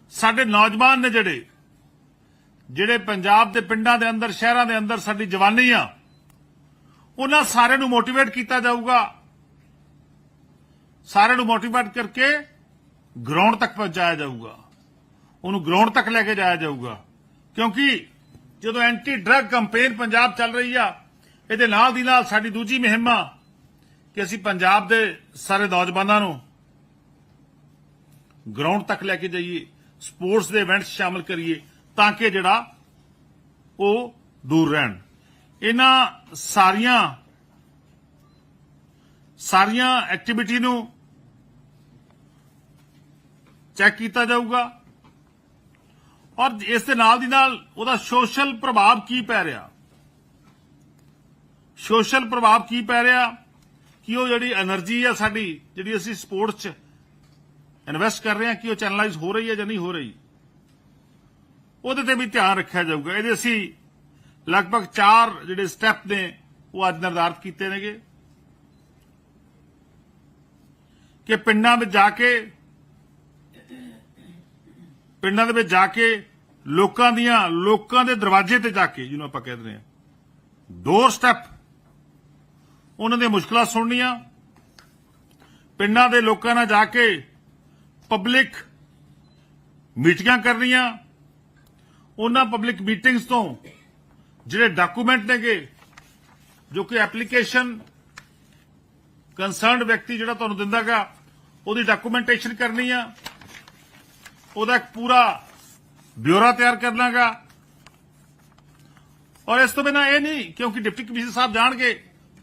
ਸਾਡੇ ਨੌਜਵਾਨ ਨੇ ਜਿਹੜੇ ਜਿਹੜੇ ਪੰਜਾਬ ਦੇ ਪਿੰਡਾਂ ਦੇ ਅੰਦਰ, ਸ਼ਹਿਰਾਂ ਦੇ ਅੰਦਰ ਸਾਡੀ ਜਵਾਨੀ ਆ, ਉਹਨਾਂ ਸਾਰਿਆਂ ਨੂੰ ਮੋਟੀਵੇਟ ਕੀਤਾ ਜਾਊਗਾ। ਸਾਰਿਆਂ ਨੂੰ ਮੋਟੀਵੇਟ ਕਰਕੇ ਗਰਾਊਂਡ ਤੱਕ ਪਹੁੰਚਾਇਆ ਜਾਊਗਾ। ਉਹਨੂੰ ਗਰਾਊਂਡ ਤੱਕ ਲੈ ਕੇ ਜਾਇਆ ਜਾਊਗਾ। ਕਿਉਂਕਿ ਜਦੋਂ ਐਂਟੀ ਡਰੱਗ ਕੈਂਪੇਨ ਪੰਜਾਬ ਚੱਲ ਰਹੀ ਆ, ਇਹਦੇ ਨਾਲ ਦੀ ਨਾਲ ਸਾਡੀ ਦੂਜੀ ਮੁਹਿੰਮ ਆ ਕਿ ਅਸੀਂ ਪੰਜਾਬ ਦੇ ਸਾਰੇ ਨੌਜਵਾਨਾਂ ਨੂੰ ਗਰਾਊਂਡ ਤੱਕ ਲੈ ਕੇ ਜਾਈਏ ਸਪੋਰਟਸ ਦੇ ਇਵੈਂਟਸ ਸ਼ਾਮਲ ਕਰੀਏ। ਤਾਂ ਕਿ ਜਿਹੜਾ ਉਹ ਦੂਰ ਰਹਿਣ। ਇਹਨਾਂ ਸਾਰੀਆਂ ਸਾਰੀਆਂ ਐਕਟੀਵਿਟੀ ਨੂੰ ਚੈੱਕ ਕੀਤਾ ਜਾਊਗਾ ਔਰ ਇਸ ਦੇ ਨਾਲ ਦੀ ਨਾਲ ਉਹਦਾ ਸੋਸ਼ਲ ਪ੍ਰਭਾਵ ਕੀ ਪੈ ਰਿਹਾ? ਸੋਸ਼ਲ ਪ੍ਰਭਾਵ ਕੀ ਪੈ ਰਿਹਾ ਕਿ ਉਹ ਜਿਹੜੀ એનર્ਜੀ ਆ ਸਾਡੀ, ਜਿਹੜੀ ਅਸੀਂ ਸਪੋਰਟਸ 'ਚ ਇਨਵੈਸਟ ਕਰ ਰਹੇ ਹਾਂ, ਕਿ ਉਹ ਚੈਨਲਾਈਜ਼ ਹੋ ਰਹੀ ਹੈ ਜਾਂ ਨਹੀਂ ਹੋ ਰਹੀ। ਉਹਦੇ ਤੇ ਵੀ ਧਿਆਨ ਰੱਖਿਆ ਜਾਊਗਾ। ਇਹਦੇ ਅਸੀਂ ਲਗਭਗ 4 ਜਿਹੜੇ ਸਟੈਪ ਨੇ, ਉਹ ਅੱਜ ਨਿਰਧਾਰਤ ਕੀਤੇ ਨੇਗੇ। ਕਿ ਪਿੰਡਾਂ ਵਿੱਚ ਜਾ ਕੇ, ਪਿੰਡਾਂ ਦੇ ਵਿੱਚ ਜਾ ਕੇ ਲੋਕਾਂ ਦੀਆਂ, ਲੋਕਾਂ ਦੇ ਦਰਵਾਜ਼ੇ ਤੇ ਜਾ ਕੇ, ਜਿਹਨੂੰ ਆਪਾਂ ਕਹਿੰਦੇ ਹਾਂ ਡੋਰ ਸਟੈਪ ਉਹਨਾਂ ਦੀਆਂ ਮੁਸ਼ਕਲਾਂ ਸੁਣਨੀਆਂ। ਪਿੰਡਾਂ ਦੇ ਲੋਕਾਂ ਨਾਲ ਜਾ ਕੇ ਪਬਲਿਕ ਮੀਟਿੰਗਾਂ ਕਰਨੀਆਂ। ਉਹਨਾਂ ਪਬਲਿਕ ਮੀਟਿੰਗਸ ਤੋਂ ਜਿਹੜੇ ਡਾਕੂਮੈਂਟ ਨੇਗੇ, ਜੋ ਕਿ ਐਪਲੀਕੇਸ਼ਨ ਕੰਸਰਨਡ ਵਿਅਕਤੀ ਜਿਹੜਾ ਤੁਹਾਨੂੰ ਦਿੰਦਾਗਾ, ਉਹਦੀ ਡਾਕੂਮੈਂਟੇਸ਼ਨ ਕਰਨੀ ਆ। ਉਹਦਾ ਇੱਕ ਪੂਰਾ ਬਿਊਰਾ ਤਿਆਰ ਕਰਨਾਗਾ ਔਰ ਇਸ ਤੋਂ ਬਿਨਾ ਇਹ ਨਹੀਂ, ਕਿਉਂਕਿ ਡਿਪਟੀ ਕਮਿਸ਼ਨਰ ਸਾਹਿਬ ਜਾਣਗੇ,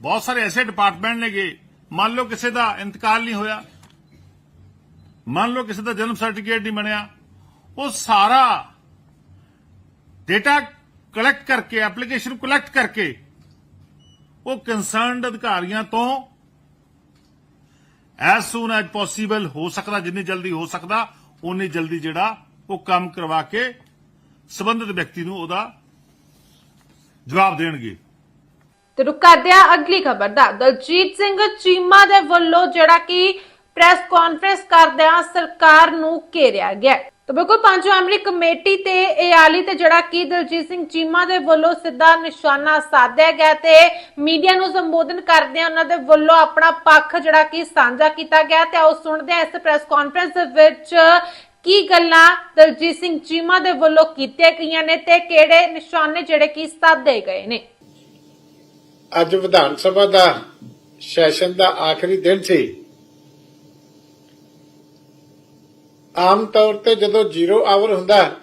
ਬਹੁਤ ਸਾਰੇ ਐਸੇ ਡਿਪਾਰਟਮੈਂਟ ਨੇਗੇ, ਮੰਨ ਲਓ ਕਿਸੇ ਦਾ ਇੰਤਕਾਲ ਨਹੀਂ ਹੋਇਆ, ਮੰਨ ਲਓ ਕਿਸੇ ਦਾ ਜਨਮ ਸਰਟੀਫਿਕੇਟ ਨਹੀਂ ਬਣਿਆ, ਉਹ ਸਾਰਾ ਡੇਟਾ ਕਲੈਕਟ ਕਰਕੇ ਐਪਲੀਕੇਸ਼ਨ ਨੂੰ ਕਲੈਕਟ ਕਰਕੇ, ਉਹ ਕੰਸਰਨਡ ਅਧਿਕਾਰੀਆਂ ਤੋਂ ਐਸ ਸੂਨ ਐਜ ਪੋਸੀਬਲ ਹੋ ਸਕਦਾ, ਜਿੰਨੀ ਜਲਦੀ ਹੋ ਸਕਦਾ ਉਨੀ ਜਲਦੀ ਜਿਹੜਾ ਉਹ ਕੰਮ ਕਰਵਾ ਕੇ ਸਬੰਧਤ ਵਿਅਕਤੀ ਨੂੰ ਉਹਦਾ ਜਵਾਬ ਦੇਣਗੇ। ਤੇ ਰੁਕ ਕਰਦੇ ਆ ਅਗਲੀ ਖਬਰ ਦਾ। ਦਲਜੀਤ ਸਿੰਘ ਚੀਮਾ ਦੇ ਵੱਲੋਂ ਜਿਹੜਾ ਕਿ ਪ੍ਰੈਸ ਕਾਨਫਰੰਸ ਕਰਦਿਆਂ ਸਰਕਾਰ ਨੂੰ ਘੇਰਿਆ ਗਿਆ। ਤਾਂ ਬਿਲਕੁਲ ਪੰਜ ਮੈਂਬਰੀ ਕਮੇਟੀ ਤੇ ਏਆਲੀ ਤੇ ਜਿਹੜਾ ਕਿ ਦਲਜੀਤ ਸਿੰਘ ਚੀਮਾ ਦੇ ਵੱਲੋਂ ਸਿੱਧਾ ਨਿਸ਼ਾਨਾ ਸਾਧਿਆ ਗਿਆ ਤੇ ਮੀਡੀਆ ਨੂੰ ਸੰਬੋਧਨ ਕਰਦਿਆਂ ਉਹਨਾਂ ਦੇ ਵੱਲੋਂ ਆਪਣਾ ਪੱਖ ਜਿਹੜਾ ਕਿ ਸਾਂਝਾ ਕੀਤਾ ਗਿਆ ਤੇ ਆਓ ਸੁਣਦੇ ਹਾਂ ਇਸ ਪ੍ਰੈਸ ਕਾਨਫਰੰਸ ਦੇ ਵਿੱਚ ਕੀ ਗੱਲਾਂ ਦਲਜੀਤ ਸਿੰਘ ਚੀਮਾ ਦੇ ਵੱਲੋਂ ਕੀਤੀਆਂ ਗਈਆਂ ਨੇ ਤੇ ਕਿਹੜੇ ਨਿਸ਼ਾਨੇ ਜਿਹੜੇ ਕਿ ਸਾਧੇ ਗਏ ਨੇ? ਅੱਜ ਵਿਧਾਨ ਸਭਾ ਦਾ ਸੈਸ਼ਨ ਦਾ ਆਖਰੀ ਦਿਨ ਸੀ। ਆਮ ਤੌਰ ਤੇ ਜਦੋਂ ਜ਼ੀਰੋ ਆਵਰ ਹੁੰਦਾ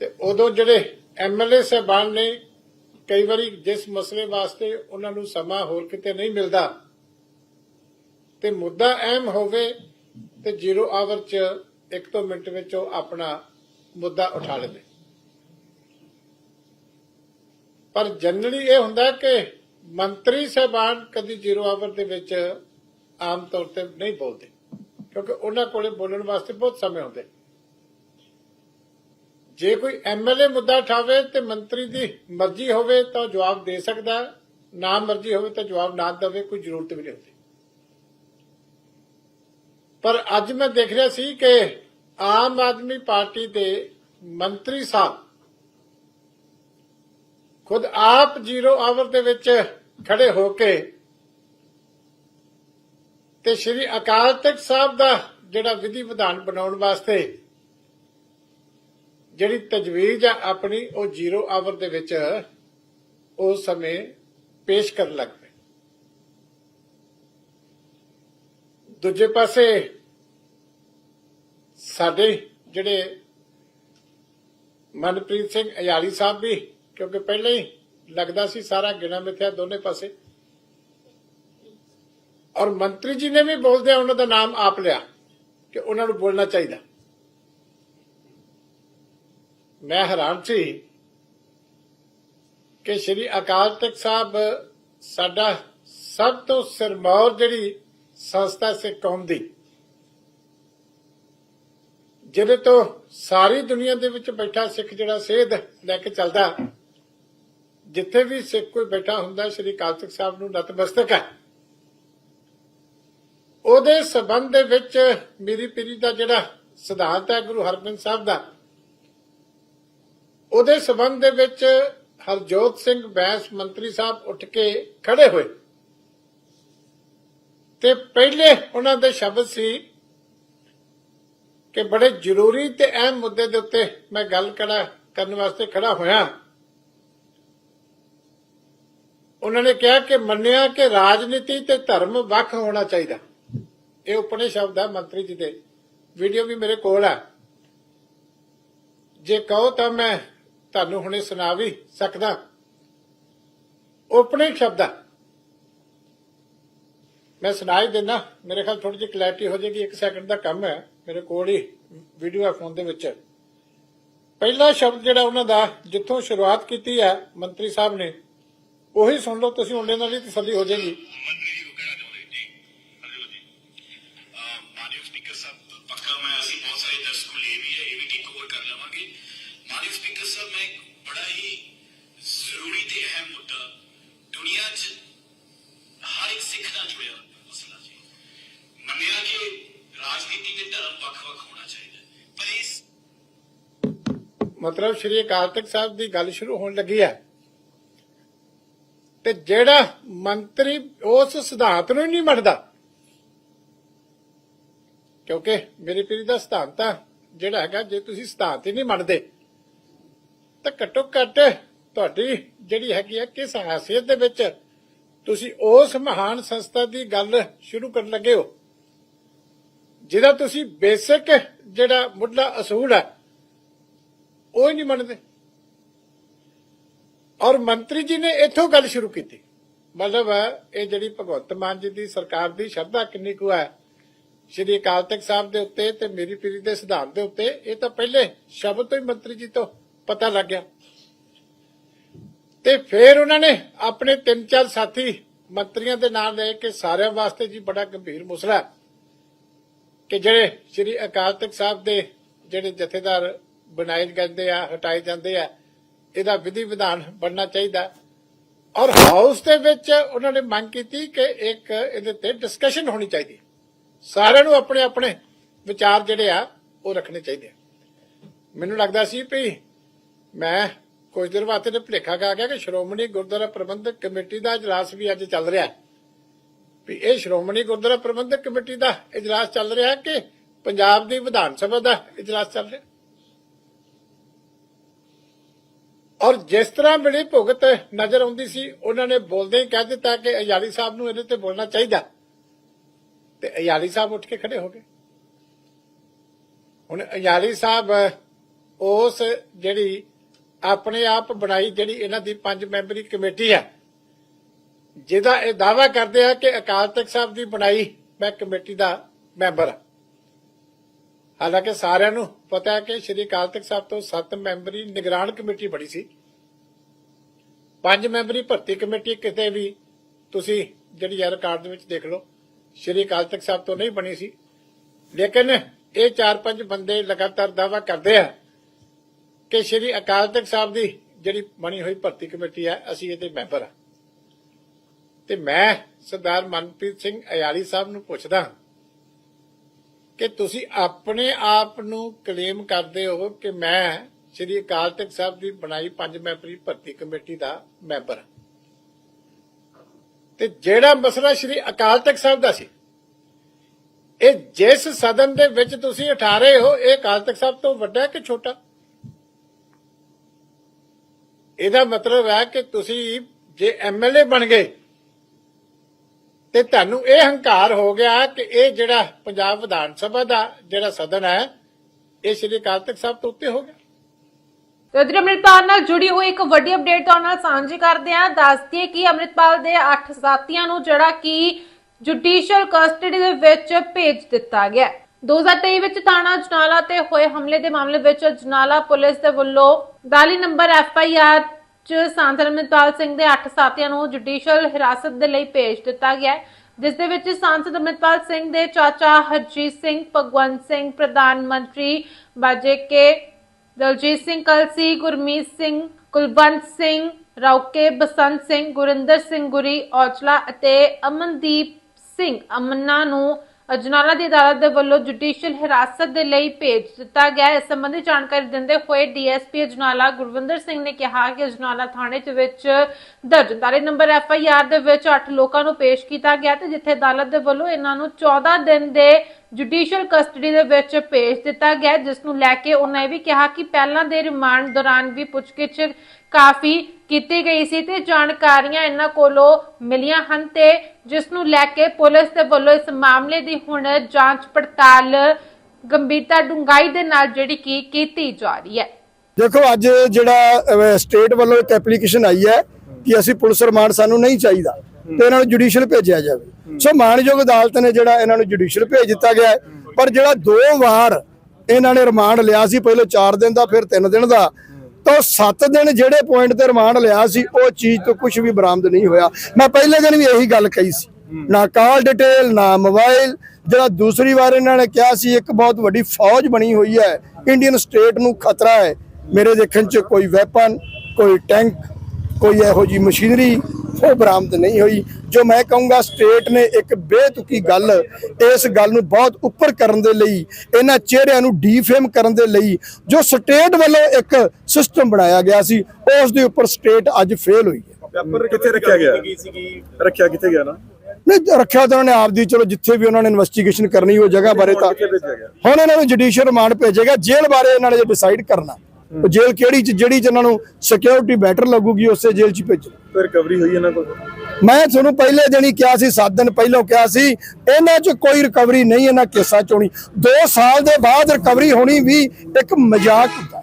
ਤੇ ਉਦੋਂ ਜਿਹੜੇ ਐਮਐਲਏ ਸਾਹਿਬਾਨ ਨੇ ਕਈ ਵਾਰੀ ਜਿਸ ਮਸਲੇ ਵਾਸਤੇ ਉਹਨਾਂ ਨੂੰ ਸਮਾਂ ਹੋਰ ਕਿਤੇ ਨਹੀਂ ਮਿਲਦਾ, ਤੇ ਮੁੱਦਾ ਅਹਿਮ ਹੋਵੇ ਤੇ ਜ਼ੀਰੋ ਆਵਰ ਚ ਇੱਕ ਦੋ ਮਿੰਟ ਵਿੱਚ ਉਹ ਆਪਣਾ ਮੁੱਦਾ ਉਠਾ ਲੈਂਦੇ। ਪਰ ਜਨਰਲੀ ਇਹ ਹੁੰਦਾ ਕਿ ਮੰਤਰੀ ਸਾਹਿਬਾਨ ਕਦੀ ਜ਼ੀਰੋ ਆਵਰ ਦੇ ਵਿੱਚ ਆਮ ਤੌਰ ਤੇ ਨਹੀਂ ਬੋਲਦੇ। ਕਿਉਂਕਿ ਉਹਨਾਂ ਕੋਲੇ ਬੋਲਣ ਵਾਸਤੇ ਬਹੁਤ ਸਮੇਂ ਹੁੰਦਾ ਜੇ ਕੋਈ ਐਮਐਲਏ ਮੁੱਦਾ ਉਠਾਵੇ ਤੇ ਮੰਤਰੀ ਦੀ ਮਰਜ਼ੀ ਹੋਵੇ ਤਾਂ ਉਹ ਜਵਾਬ ਦੇ ਸਕਦਾ ਨਾ ਮਰਜ਼ੀ ਹੋਵੇ ਤਾਂ ਜਵਾਬ ਨਾ ਦੇਵੇ, ਕੋਈ ਜ਼ਰੂਰਤ ਵੀ ਨਹੀਂ ਹੁੰਦੀ। ਪਰ ਅੱਜ ਮੈਂ ਦੇਖ ਰਿਹਾ ਸੀ ਕਿ ਆਮ ਆਦਮੀ ਪਾਰਟੀ ਦੇ ਮੰਤਰੀ ਸਾਹਿਬ ਖੁਦ ਆਪ ਜ਼ੀਰੋ ਆਵਰ ਦੇ ਵਿੱਚ ਖੜੇ ਹੋ ਕੇ ਤੇ ਸ਼੍ਰੀ ਅਕਾਲ ਤਖਤ ਸਾਹਿਬ ਦਾ ਜਿਹੜਾ ਵਿਧੀ ਵਿਧਾਨ ਬਣਾਉਣ ਵਾਸਤੇ ਜਿਹੜੀ ਤਜਵੀਜ਼ ਆ ਆਪਣੀ, ਉਹ ਜ਼ੀਰੋ ਆਵਰ ਦੇ ਵਿੱਚ ਉਸ ਸਮੇਂ ਪੇਸ਼ ਕਰਨ ਲੱਗ ਪਏ। ਦੂਜੇ ਪਾਸੇ ਸਾਡੇ ਜਿਹੜੇ ਮਨਪ੍ਰੀਤ ਸਿੰਘ ਅਯਾਲੀ ਸਾਹਿਬ ਵੀ, ਕਿਉਂਕਿ ਪਹਿਲਾਂ ਹੀ ਲੱਗਦਾ ਸੀ ਸਾਰਾ ਗਿਣਾ ਮਿਥਿਆ ਦੋਨੇ ਪਾਸੇ ਔਰ ਮੰਤਰੀ ਜੀ ਨੇ ਵੀ ਬੋਲਦੇ ਉਹਨਾਂ ਦਾ ਨਾਮ ਆਪ ਲਿਆ ਕਿ ਉਹਨਾਂ ਨੂੰ ਬੋਲਣਾ ਚਾਹੀਦਾ। ਮੈਂ ਹੈਰਾਨ ਸੀ ਕਿ ਸ਼੍ਰੀ ਅਕਾਲ ਤਖਤ ਸਾਹਿਬ ਸਾਡਾ ਸਭ ਤੋਂ ਸਿਰਮੌਰ ਜਿਹੜੀ ਸੰਸਥਾ ਸੇ ਕੌਮ ਦੀ, ਜਿਹਦੇ ਤੋਂ ਸਾਰੀ ਦੁਨੀਆ ਦੇ ਵਿੱਚ ਬੈਠਾ ਸਿੱਖ ਜਿਹੜਾ ਸੇਧ ਲੈ ਕੇ ਚੱਲਦਾ, ਜਿੱਥੇ ਵੀ ਸਿੱਖ ਕੋਈ ਬੈਠਾ ਹੁੰਦਾ, ਸ਼੍ਰੀ ਅਕਾਲ ਤਖਤ ਸਾਹਿਬ ਨੂੰ ਨਤਮਸਤਕ ਹੈ। ਉਹਦੇ ਸਬੰਧ ਦੇ ਵਿੱਚ ਮੇਰੀ ਪੀਰੀ ਦਾ ਜਿਹੜਾ ਸਿਧਾਂਤ ਹੈ ਗੁਰੂ ਹਰਗੋਬਿੰਦ ਸਾਹਿਬ ਦਾ, ਉਹਦੇ ਸਬੰਧ ਦੇ ਵਿੱਚ ਹਰਜੋਤ ਸਿੰਘ ਬੈਂਸ ਮੰਤਰੀ ਸਾਹਿਬ ਉੱਠ ਕੇ ਖੜੇ ਹੋਏ। ਤੇ ਪਹਿਲੇ ਉਹਨਾਂ ਦੇ ਸ਼ਬਦ ਸੀ ਕਿ ਬੜੇ ਜ਼ਰੂਰੀ ਤੇ ਅਹਿਮ ਮੁੱਦੇ ਦੇ ਉੱਤੇ ਮੈਂ ਗੱਲ ਕਰਾਂ ਕਰਨ ਵਾਸਤੇ ਖੜਾ ਹੋਇਆ। ਉਹਨਾਂ ਨੇ ਕਿਹਾ ਕਿ ਮੰਨਿਆ ਕਿ ਰਾਜਨੀਤੀ ਤੇ ਧਰਮ ਵੱਖ ਹੋਣਾ ਚਾਹੀਦਾ। ਇਹ ਉਪਨੇ ਸ਼ਬਦ ਹੈ ਮੰਤਰੀ ਜੀ ਦੇ ਵੀਡੀਓ ਵੀ ਮੇਰੇ ਕੋਲ ਹੈ ਜੇ ਕਹੋ ਤਾਂ ਮੈਂ ਤੁਹਾਨੂੰ ਹੁਣੇ ਸੁਣਾ ਵੀ ਸਕਦਾ। ਉਪਨੇ ਸ਼ਬਦ ਹੈ ਮੈਂ ਸੁਣਾਈ ਦੇਣਾ ਮੇਰੇ ਖਿਆਲ ਥੋੜੀ ਜਿਹੀ ਕਲੈਰਿਟੀ ਹੋ ਜਾਏਗੀ। 1 ਸੈਕਿੰਡ ਦਾ ਕੰਮ ਹੈ। ਮੇਰੇ ਕੋਲ ਹੀ ਵੀਡੀਓ ਹੈ ਫੋਨ ਦੇ ਵਿੱਚ। ਪਹਿਲਾ ਸ਼ਬਦ ਜਿਹੜਾ ਉਹਨਾਂ ਦਾ ਜਿੱਥੋਂ ਸ਼ੁਰੂਆਤ ਕੀਤੀ ਹੈ ਮੰਤਰੀ ਸਾਹਿਬ ਨੇ, ਉਹੀ ਸੁਣ ਲਓ। ਤੁਸੀਂ ਉਹਦੇ ਨਾਲ ਹੀ ਤਸੱਲੀ ਹੋ ਜਾਏਗੀ। ਮਤਲਬ ਸ਼੍ਰੀ ਅਕਾਲ ਤਖਤ ਸਾਹਿਬ ਦੀ ਗੱਲ ਸ਼ੁਰੂ ਹੋਣ ਲੱਗੀ ਹੈ। ਤੇ ਜਿਹੜਾ ਮੰਤਰੀ ਉਸ ਸਿਧਾਂਤ ਨੂੰ ਨਹੀਂ ਮੰਨਦਾ, ਕਿਉਂਕਿ ਮੇਰੀ ਪੀਰੀ ਦਾ ਸਿਧਾਂਤ ਤਾਂ ਜਿਹੜਾ ਹੈਗਾ ਜੇ ਤੁਸੀਂ ਸਿਧਾਂਤ ਹੀ ਨਹੀਂ ਮੰਨਦੇ, ਤਾਂ ਘੱਟੋ ਘੱਟ ਤੁਹਾਡੀ ਜਿਹੜੀ ਹੈਗੀ ਹੈ ਕਿਸ ਹਾਸੀਅਤ ਦੇ ਵਿੱਚ ਤੁਸੀਂ ਉਸ ਮਹਾਨ ਸੰਸਥਾ ਦੀ ਗੱਲ ਸ਼ੁਰੂ ਕਰਨ ਲੱਗੇ ਹੋ, ਜਿਹਦਾ ਤੁਸੀਂ ਬੇਸਿਕ ਜਿਹੜਾ ਮੁੱਢਲਾ ਅਸੂਲ ਹੈ ਉਹ ਹੀ ਨਹੀਂ ਮੰਨਦੇ। ਔਰ ਮੰਤਰੀ ਜੀ ਨੇ ਇੱਥੋਂ ਗੱਲ ਸ਼ੁਰੂ ਕੀਤੀ। ਮਤਲਬ ਇਹ ਜਿਹੜੀ ਭਗਵੰਤ ਮਾਨ ਜੀ ਦੀ ਸਰਕਾਰ ਦੀ ਸ਼ਰਧਾ ਕਿੰਨੀ ਕੁ ਹੈ, ਸ਼੍ਰੀ ਅਕਾਲ ਤਖਤ ਸਾਹਿਬ ਦੇ ਉੱਤੇ ਤੇ ਮੇਰੀ ਪੀਰੀ ਦੇ ਸਿਧਾਂਤ ਦੇ ਉੱਤੇ, ਇਹ ਤਾਂ ਪਹਿਲੇ ਸ਼ਬਦ ਤੋਂ ਹੀ ਮੰਤਰੀ ਜੀ ਤੋਂ ਪਤਾ ਲੱਗ ਗਿਆ। ਤੇ ਫਿਰ ਉਹਨਾਂ ਨੇ ਆਪਣੇ ਤਿੰਨ ਚਾਰ ਸਾਥੀ ਮੰਤਰੀਆਂ ਦੇ ਨਾਲ ਲੈ ਕੇ ਸਾਰਿਆਂ ਵਾਸਤੇ ਜੀ ਬੜਾ ਗੰਭੀਰ ਮੁਸਲਾ ਕਿ ਜਿਹੜੇ ਸ਼੍ਰੀ ਅਕਾਲ ਤਖਤ ਸਾਹਿਬ ਦੇ ਜਿਹੜੇ ਜਥੇਦਾਰ ਬਣਾਏ ਜਾਂਦੇ ਆ, ਹਟਾਏ ਜਾਂਦੇ ਆ, ਇਹਦਾ ਵਿਧੀ ਵਿਧਾਨ ਬਣਨਾ ਚਾਹੀਦਾ। ਔਰ ਹਾਊਸ ਦੇ ਵਿੱਚ ਉਹਨਾਂ ਨੇ ਮੰਗ ਕੀਤੀ ਕਿ ਇੱਕ ਇਹਦੇ ਤੇ ਡਿਸਕਸ਼ਨ ਹੋਣੀ ਚਾਹੀਦੀ। ਸਾਰਿਆਂ ਨੂੰ ਆਪਣੇ ਆਪਣੇ ਵਿਚਾਰ ਜਿਹੜੇ ਆ, ਉਹ ਰੱਖਣੇ ਚਾਹੀਦੇ ਮੈਨੂੰ ਲੱਗਦਾ ਸੀ ਵੀ ਮੈਂ ਕੁਝ ਦਿਨ ਬਾਅਦ ਤੇ ਭੁਲੇਖਾ ਖਾ ਗਿਆ ਕਿ ਸ਼੍ਰੋਮਣੀ ਗੁਰਦੁਆਰਾ ਪ੍ਰਬੰਧਕ ਕਮੇਟੀ ਦਾ ਇਜਲਾਸ ਵੀ ਅੱਜ ਚੱਲ ਰਿਹਾ। ਵੀ ਇਹ ਸ਼੍ਰੋਮਣੀ ਗੁਰਦੁਆਰਾ ਪ੍ਰਬੰਧਕ ਕਮੇਟੀ ਦਾ ਇਜਲਾਸ ਚੱਲ ਰਿਹਾ ਕਿ ਪੰਜਾਬ ਦੀ ਵਿਧਾਨ ਸਭਾ ਦਾ ਇਜਲਾਸ ਚੱਲ ਰਿਹਾ। ਔਰ ਜਿਸ ਤਰ੍ਹਾਂ ਮਿਲੀ ਭੁਗਤ ਨਜ਼ਰ ਆਉਂਦੀ ਸੀ, ਉਹਨਾਂ ਨੇ ਬੋਲਦੇ ਹੀ ਕਹਿ ਦਿੱਤਾ ਕਿ ਅਯਾਲੀ ਸਾਹਿਬ ਨੂੰ ਇਹਦੇ ਤੇ ਬੋਲਣਾ ਚਾਹੀਦਾ। ਤੇ ਅਯਾਲੀ ਸਾਹਿਬ ਉੱਠ ਕੇ ਖੜੇ ਹੋ ਗਏ। ਹੁਣ ਅਯਾਲੀ ਸਾਹਿਬ, ਉਸ ਜਿਹੜੀ ਆਪਣੇ ਆਪ ਬਣਾਈ ਜਿਹੜੀ ਇਹਨਾਂ ਦੀ ਪੰਜ ਮੈਂਬਰੀ ਕਮੇਟੀ ਹੈ, ਜਿਹਦਾ ਇਹ ਦਾਵਾ ਕਰਦੇ ਆ ਕਿ ਅਕਾਲ ਤਖਤ ਸਾਹਿਬ ਦੀ ਬਣਾਈ ਮੈਂ ਕਮੇਟੀ ਦਾ ਮੈਂਬਰ ਹਾਂ। ਹਾਲਾਂਕਿ ਸਾਰਿਆਂ ਨੂੰ ਪਤਾ ਹੈ ਕਿ ਸ਼੍ਰੀ ਅਕਾਲ ਤਖਤ ਸਾਹਿਬ ਤੋਂ 7 ਮੈਂਬਰੀ ਨਿਗਰਾਨ ਕਮੇਟੀ ਬਣੀ ਸੀ। ਪੰਜ ਮੈਂਬਰੀ ਭਰਤੀ ਕਮੇਟੀ ਕਿਤੇ ਵੀ ਤੁਸੀਂ ਜਿਹੜੀ ਹੈ ਰਿਕਾਰਡ ਦੇ ਵਿੱਚ ਦੇਖ ਲਓ, ਸ਼੍ਰੀ ਅਕਾਲ ਤਖਤ ਸਾਹਿਬ ਤੋਂ ਨਹੀਂ ਬਣੀ ਸੀ। ਲੇਕਿਨ ਇਹ ਚਾਰ ਪੰਜ ਬੰਦੇ ਲਗਾਤਾਰ ਦਾਵਾ ਕਰਦੇ ਆ ਕਿ ਸ਼੍ਰੀ ਅਕਾਲ ਤਖਤ ਸਾਹਿਬ ਦੀ ਜਿਹੜੀ ਬਣੀ ਹੋਈ ਭਰਤੀ ਕਮੇਟੀ ਹੈ ਅਸੀਂ ਇਹਦੇ ਮੈਂਬਰ ਆ। ਤੇ ਮੈਂ ਸਰਦਾਰ ਮਨਪ੍ਰੀਤ ਸਿੰਘ ਅਯਾਲੀ ਸਾਹਿਬ ਨੂੰ ਪੁੱਛਦਾ ਕਿ ਤੁਸੀਂ ਆਪਣੇ ਆਪ ਨੂੰ ਕਲੇਮ ਕਰਦੇ ਹੋ ਕਿ ਮੈਂ ਸ਼੍ਰੀ ਅਕਾਲ ਤਖਤ ਸਾਹਿਬ ਦੀ ਬਣਾਈ ਪੰਜ ਮੈਂਬਰੀ ਭਰਤੀ ਕਮੇਟੀ ਦਾ ਮੈਂਬਰ ਤੇ ਜਿਹੜਾ ਮਸਲਾ ਸ਼੍ਰੀ ਅਕਾਲ ਤਖਤ ਸਾਹਿਬ ਦਾ ਸੀ, ਇਹ ਜਿਸ ਸਦਨ ਦੇ ਵਿੱਚ ਤੁਸੀਂ ਉਠਾ ਰਹੇ ਹੋ, ਇਹ ਅਕਾਲ ਤਖਤ ਸਾਹਿਬ ਤੋਂ ਵੱਡਾ ਕਿ ਛੋਟਾ? ਇਹਦਾ ਮਤਲਬ ਹੈ ਕਿ ਤੁਸੀਂ ਜੇ ਐਮਐਲਏ ਬਣ ਗਏ ਤੇ ਤੁਹਾਨੂੰ ਇਹ ਹੰਕਾਰ ਹੋ ਗਿਆ ਕਿ ਇਹ ਜਿਹੜਾ ਪੰਜਾਬ ਵਿਧਾਨ ਸਭਾ ਦਾ ਜਿਹੜਾ ਸਦਨ ਹੈ, ਇਹ ਸ਼੍ਰੀ ਅਕਾਲ ਤਖਤ ਸਾਹਿਬ ਤੋਂ ਉੱਤੇ ਹੋ ਗਿਆ। ਤੇ ਉਧਰ ਅੰਮ੍ਰਿਤਪਾਲ ਨਾਲ ਜੁੜੀ ਹੋਈ ਇੱਕ ਵੱਡੀ ਅਪਡੇਟ ਤੁਹਾਡੇ ਨਾਲ ਸਾਂਝੀ ਕਰਦੇ ਹਾਂ। ਦੱਸਦੀਏ ਕਿ ਅੰਮ੍ਰਿਤਪਾਲ ਦੇ 8 ਸਾਥੀਆਂ ਨੂੰ ਜਿਹੜਾ ਕਿ ਜੁਡੀਸ਼ੀਅਲ ਕਸਟਡੀ ਦੇ ਵਿੱਚ ਭੇਜ ਦਿੱਤਾ ਗਿਆ। 2023 ਵਿੱਚ ਥਾਣਾ ਜਨਾਲਾ ਤੇ ਹੋਏ ਹਮਲੇ ਦੇ ਮਾਮਲੇ ਵਿੱਚ ਜਨਾਲਾ ਪੁਲਿਸ ਦੇ ਵੱਲੋਂ ਦਾਲੀ ਨੰਬਰ ਐਫ ਆਈ ਆਰ ਚ ਸਾਂਸਦ ਅੰਮ੍ਰਿਤਪਾਲ ਸਿੰਘ ਦੇ 8 ਸਾਥੀਆਂ ਨੂੰ ਜੁਡੀਸ਼ੀਅਲ ਹਿਰਾਸਤ ਦੇ ਲਈ ਭੇਜ ਦਿੱਤਾ ਗਿਆ ਹੈ, ਜਿਸ ਦੇ ਵਿੱਚ ਸਾਂਸਦ ਅੰਮ੍ਰਿਤਪਾਲ ਸਿੰਘ ਦੇ ਚਾਚਾ ਹਰਜੀਤ ਸਿੰਘ, ਭਗਵੰਤ ਸਿੰਘ, ਪ੍ਰਧਾਨ ਮੰਤਰੀ ਬਾਜੇ ਕੇ ਦਲਜੀਤ ਸਿੰਘ, ਕਲਸੀ, ਗੁਰਮੀਤ ਸਿੰਘ, ਕੁਲਵੰਤ ਸਿੰਘ, ਰੌਕੇ, ਬਸੰਤ ਸਿੰਘ, ਗੁਰਿੰਦਰ ਸਿੰਘ ਗੁਰੀ, ਔਜਲਾ ਅਤੇ ਅਮਨਦੀਪ ਸਿੰਘ ਅਮਨਾ ਨੂੰ ਅਜਨਾਲਾ ਦੀ ਅਦਾਲਤ ਦੇ ਵੱਲੋਂ ਜੁਡੀਸ਼ੀਅਲ ਹਿਰਾਸਤ ਦੇ ਲਈ ਭੇਜ ਦਿੱਤਾ ਗਿਆ। ਇਸ ਸੰਬੰਧੀ ਜਾਣਕਾਰੀ ਦਿੰਦੇ ਹੋਏ ਡੀਐਸਪੀ ਅਜਨਾਲਾ ਗੁਰਵਿੰਦਰ ਸਿੰਘ ਨੇ ਕਿਹਾ ਕਿ ਅਜਨਾਲਾ ਥਾਣੇ ਦੇ ਵਿੱਚ ਦਰਜ ਤਾਰੇ ਨੰਬਰ ਐਫ ਆਈ ਆਰ ਦੇ ਵਿੱਚ 8 ਲੋਕਾਂ ਨੂੰ ਪੇਸ਼ ਕੀਤਾ ਗਿਆ ਤੇ ਜਿੱਥੇ ਅਦਾਲਤ ਦੇ ਵੱਲੋਂ ਇਹਨਾਂ ਨੂੰ 14 ਦਿਨ ਦੇ ਜੁਡੀਸ਼ੀਅਲ ਕਸਟਡੀ ਦੇ ਵਿੱਚ ਭੇਜ ਦਿੱਤਾ ਗਿਆ ਜਿਸ ਨੂੰ ਲੈ ਕੇ ਉਹਨਾਂ ਇਹ ਵੀ ਕਿਹਾ ਕਿ ਪਹਿਲਾਂ ਦੇ ਰਿਮਾਂਡ ਦੌਰਾਨ ਵੀ ਪੁੱਛਗਿੱਛ ਕਾਫੀ ਕੀਤੀ ਗਈ ਸੀ ਤੇ ਜਾਣਕਾਰੀਆਂ ਇਹਨਾਂ ਕੋਲੋਂ ਮਿਲੀਆਂ ਹਨ ਤੇ ਜਿਸ ਨੂੰ ਲੈ ਕੇ ਪੁਲਿਸ ਦੇ ਵੱਲੋਂ ਇਸ ਮਾਮਲੇ ਦੀ ਹੁਣ ਜਾਂਚ ਪੜਤਾਲ ਗੰਭੀਰਤਾ ਡੂੰਘਾਈ ਦੇ ਨਾਲ ਜਿਹੜੀ ਕੀ ਕੀਤੀ ਜਾ ਰਹੀ ਹੈ। ਦੇਖੋ, ਅੱਜ ਜਿਹੜਾ ਸਟੇਟ ਵੱਲੋਂ ਇੱਕ ਐਪਲੀਕੇਸ਼ਨ ਆਈ ਹੈ ਕਿ ਅਸੀਂ ਪੁਲਿਸ ਰਿਮਾਂਡ ਸਾਨੂੰ ਨਹੀਂ ਚਾਹੀਦਾ। ਤੇ ਇਹਨਾਂ ਨੂੰ ਜੁਡੀਸ਼ੀਅਲ ਭੇਜਿਆ ਜਾਵੇ। ਸੋ ਮਾਨਯੋਗ ਅਦਾਲਤ ਨੇ ਜਿਹੜਾ ਇਹਨਾਂ ਨੂੰ ਜੁਡੀਸ਼ੀਅਲ ਭੇਜ ਦਿੱਤਾ ਗਿਆ ਹੈ। ਪਰ ਜਿਹੜਾ ਦੋ ਵਾਰ ਇਹਨਾਂ ਨੇ ਰਿਮਾਂਡ ਲਿਆ ਸੀ ਪਹਿਲਾਂ 4 ਦਿਨ ਦਾ ਫਿਰ 3 ਦਿਨ ਦਾ ਤਾਂ 7 ਦਿਨ ਜਿਹੜੇ ਪੁਆਇੰਟ ਤੇ ਰਿਮਾਂਡ ਲਿਆ ਸੀ ਉਹ ਚੀਜ਼ ਤੋਂ ਕੁਝ ਵੀ ਬਰਾਮਦ ਨਹੀਂ ਹੋਇਆ। ਮੈਂ ਪਹਿਲੇ ਦਿਨ ਵੀ ਇਹੀ ਗੱਲ ਕਹੀ ਸੀ। ਨਾ ਕਾਲ ਡਿਟੇਲ ਨਾ ਮੋਬਾਈਲ ਜਿਹੜਾ ਦੂਸਰੀ ਵਾਰ ਇਹਨਾਂ ਨੇ ਕਿਹਾ ਸੀ ਇੱਕ ਬਹੁਤ ਵੱਡੀ ਫੌਜ ਬਣੀ ਹੋਈ ਹੈ। ਇੰਡੀਅਨ ਸਟੇਟ ਨੂੰ ਖਤਰਾ ਹੈ। ਮੇਰੇ ਦੇਖਣ 'ਚ ਕੋਈ ਵੈਪਨ ਕੋਈ ਟੈਂਕ ਕੋਈ ਇਹੋ ਜੀ ਮਸ਼ੀਨਰੀ ਉਹ ਬਰਾਮਦ ਨਹੀਂ ਹੋਈ। ਜੋ ਮੈਂ ਕਹੂੰਗਾ ਸਟੇਟ ਨੇ ਇੱਕ ਬੇਤੁਕੀ ਗੱਲ ਇਸ ਗੱਲ ਨੂੰ ਬਹੁਤ ਉੱਪਰ ਕਰਨ ਦੇ ਲਈ ਇਹਨਾਂ ਚਿਹਰਿਆਂ ਨੂੰ ਡੀਫੇਮ ਕਰਨ ਦੇ ਲਈ ਜੋ ਸਟੇਟ ਵੱਲੋਂ ਇੱਕ ਸਿਸਟਮ ਬਣਾਇਆ ਗਿਆ ਸੀ ਉਸ ਦੇ ਉੱਪਰ ਸਟੇਟ ਅੱਜ ਫੇਲ ਹੋਈ ਹੈ। ਪੇਪਰ ਕਿੱਥੇ ਰੱਖਿਆ ਗਿਆ? ਰੱਖਿਆ ਕਿੱਥੇ ਗਿਆ ਨਾ? ਨਹੀਂ ਰੱਖਿਆ ਤਾਂ ਉਹਨਾਂ ਨੇ ਆਪਦੀ ਚਲੋ ਜਿੱਥੇ ਵੀ ਉਹਨਾਂ ਨੇ ਇਨਵੈਸਟੀਗੇਸ਼ਨ ਕਰਨੀ ਉਹ ਜਗ੍ਹਾ ਬਾਰੇ ਤਾਂ ਹੁਣ ਇਹਨਾਂ ਨੂੰ ਜੁਡੀਸ਼ੀਅਲ ਰਿਮਾਂਡ ਭੇਜੇਗਾ ਜੇਲ੍ਹ ਬਾਰੇ ਇਹਨਾਂ ਨੇ ਡਿਸਾਈਡ ਕਰਨਾ ਉਹ ਜੇਲ੍ਹ ਕਿਹੜੀ ਚ ਜਿਹੜੀ ਚ ਇਹਨਾਂ ਨੂੰ ਸਿਕਿਉਰਿਟੀ ਬੈਟਰ ਲੱਗੂਗੀ ਉਸੇ ਜੇਲ੍ਹ ਚ ਭੇਜੋ। ਫਿਰ ਰਿਕਵਰੀ ਹੋਈ ਇਹਨਾਂ ਕੋਲ? ਮੈਂ ਤੁਹਾਨੂੰ ਪਹਿਲੇ ਦਿਨ ਹੀ ਕਿਹਾ ਸੀ 7 ਦਿਨ ਪਹਿਲਾਂ ਕਿਹਾ ਸੀ, ਇਹਨਾਂ 'ਚ ਕੋਈ ਰਿਕਵਰੀ ਨਹੀਂ, ਇਹਨਾਂ ਕੇਸਾਂ 'ਚ ਹੋਣੀ। 2 ਸਾਲ ਦੇ ਬਾਅਦ ਰਿਕਵਰੀ ਹੋਣੀ ਵੀ ਇੱਕ ਮਜ਼ਾਕ ਹੁੰਦਾ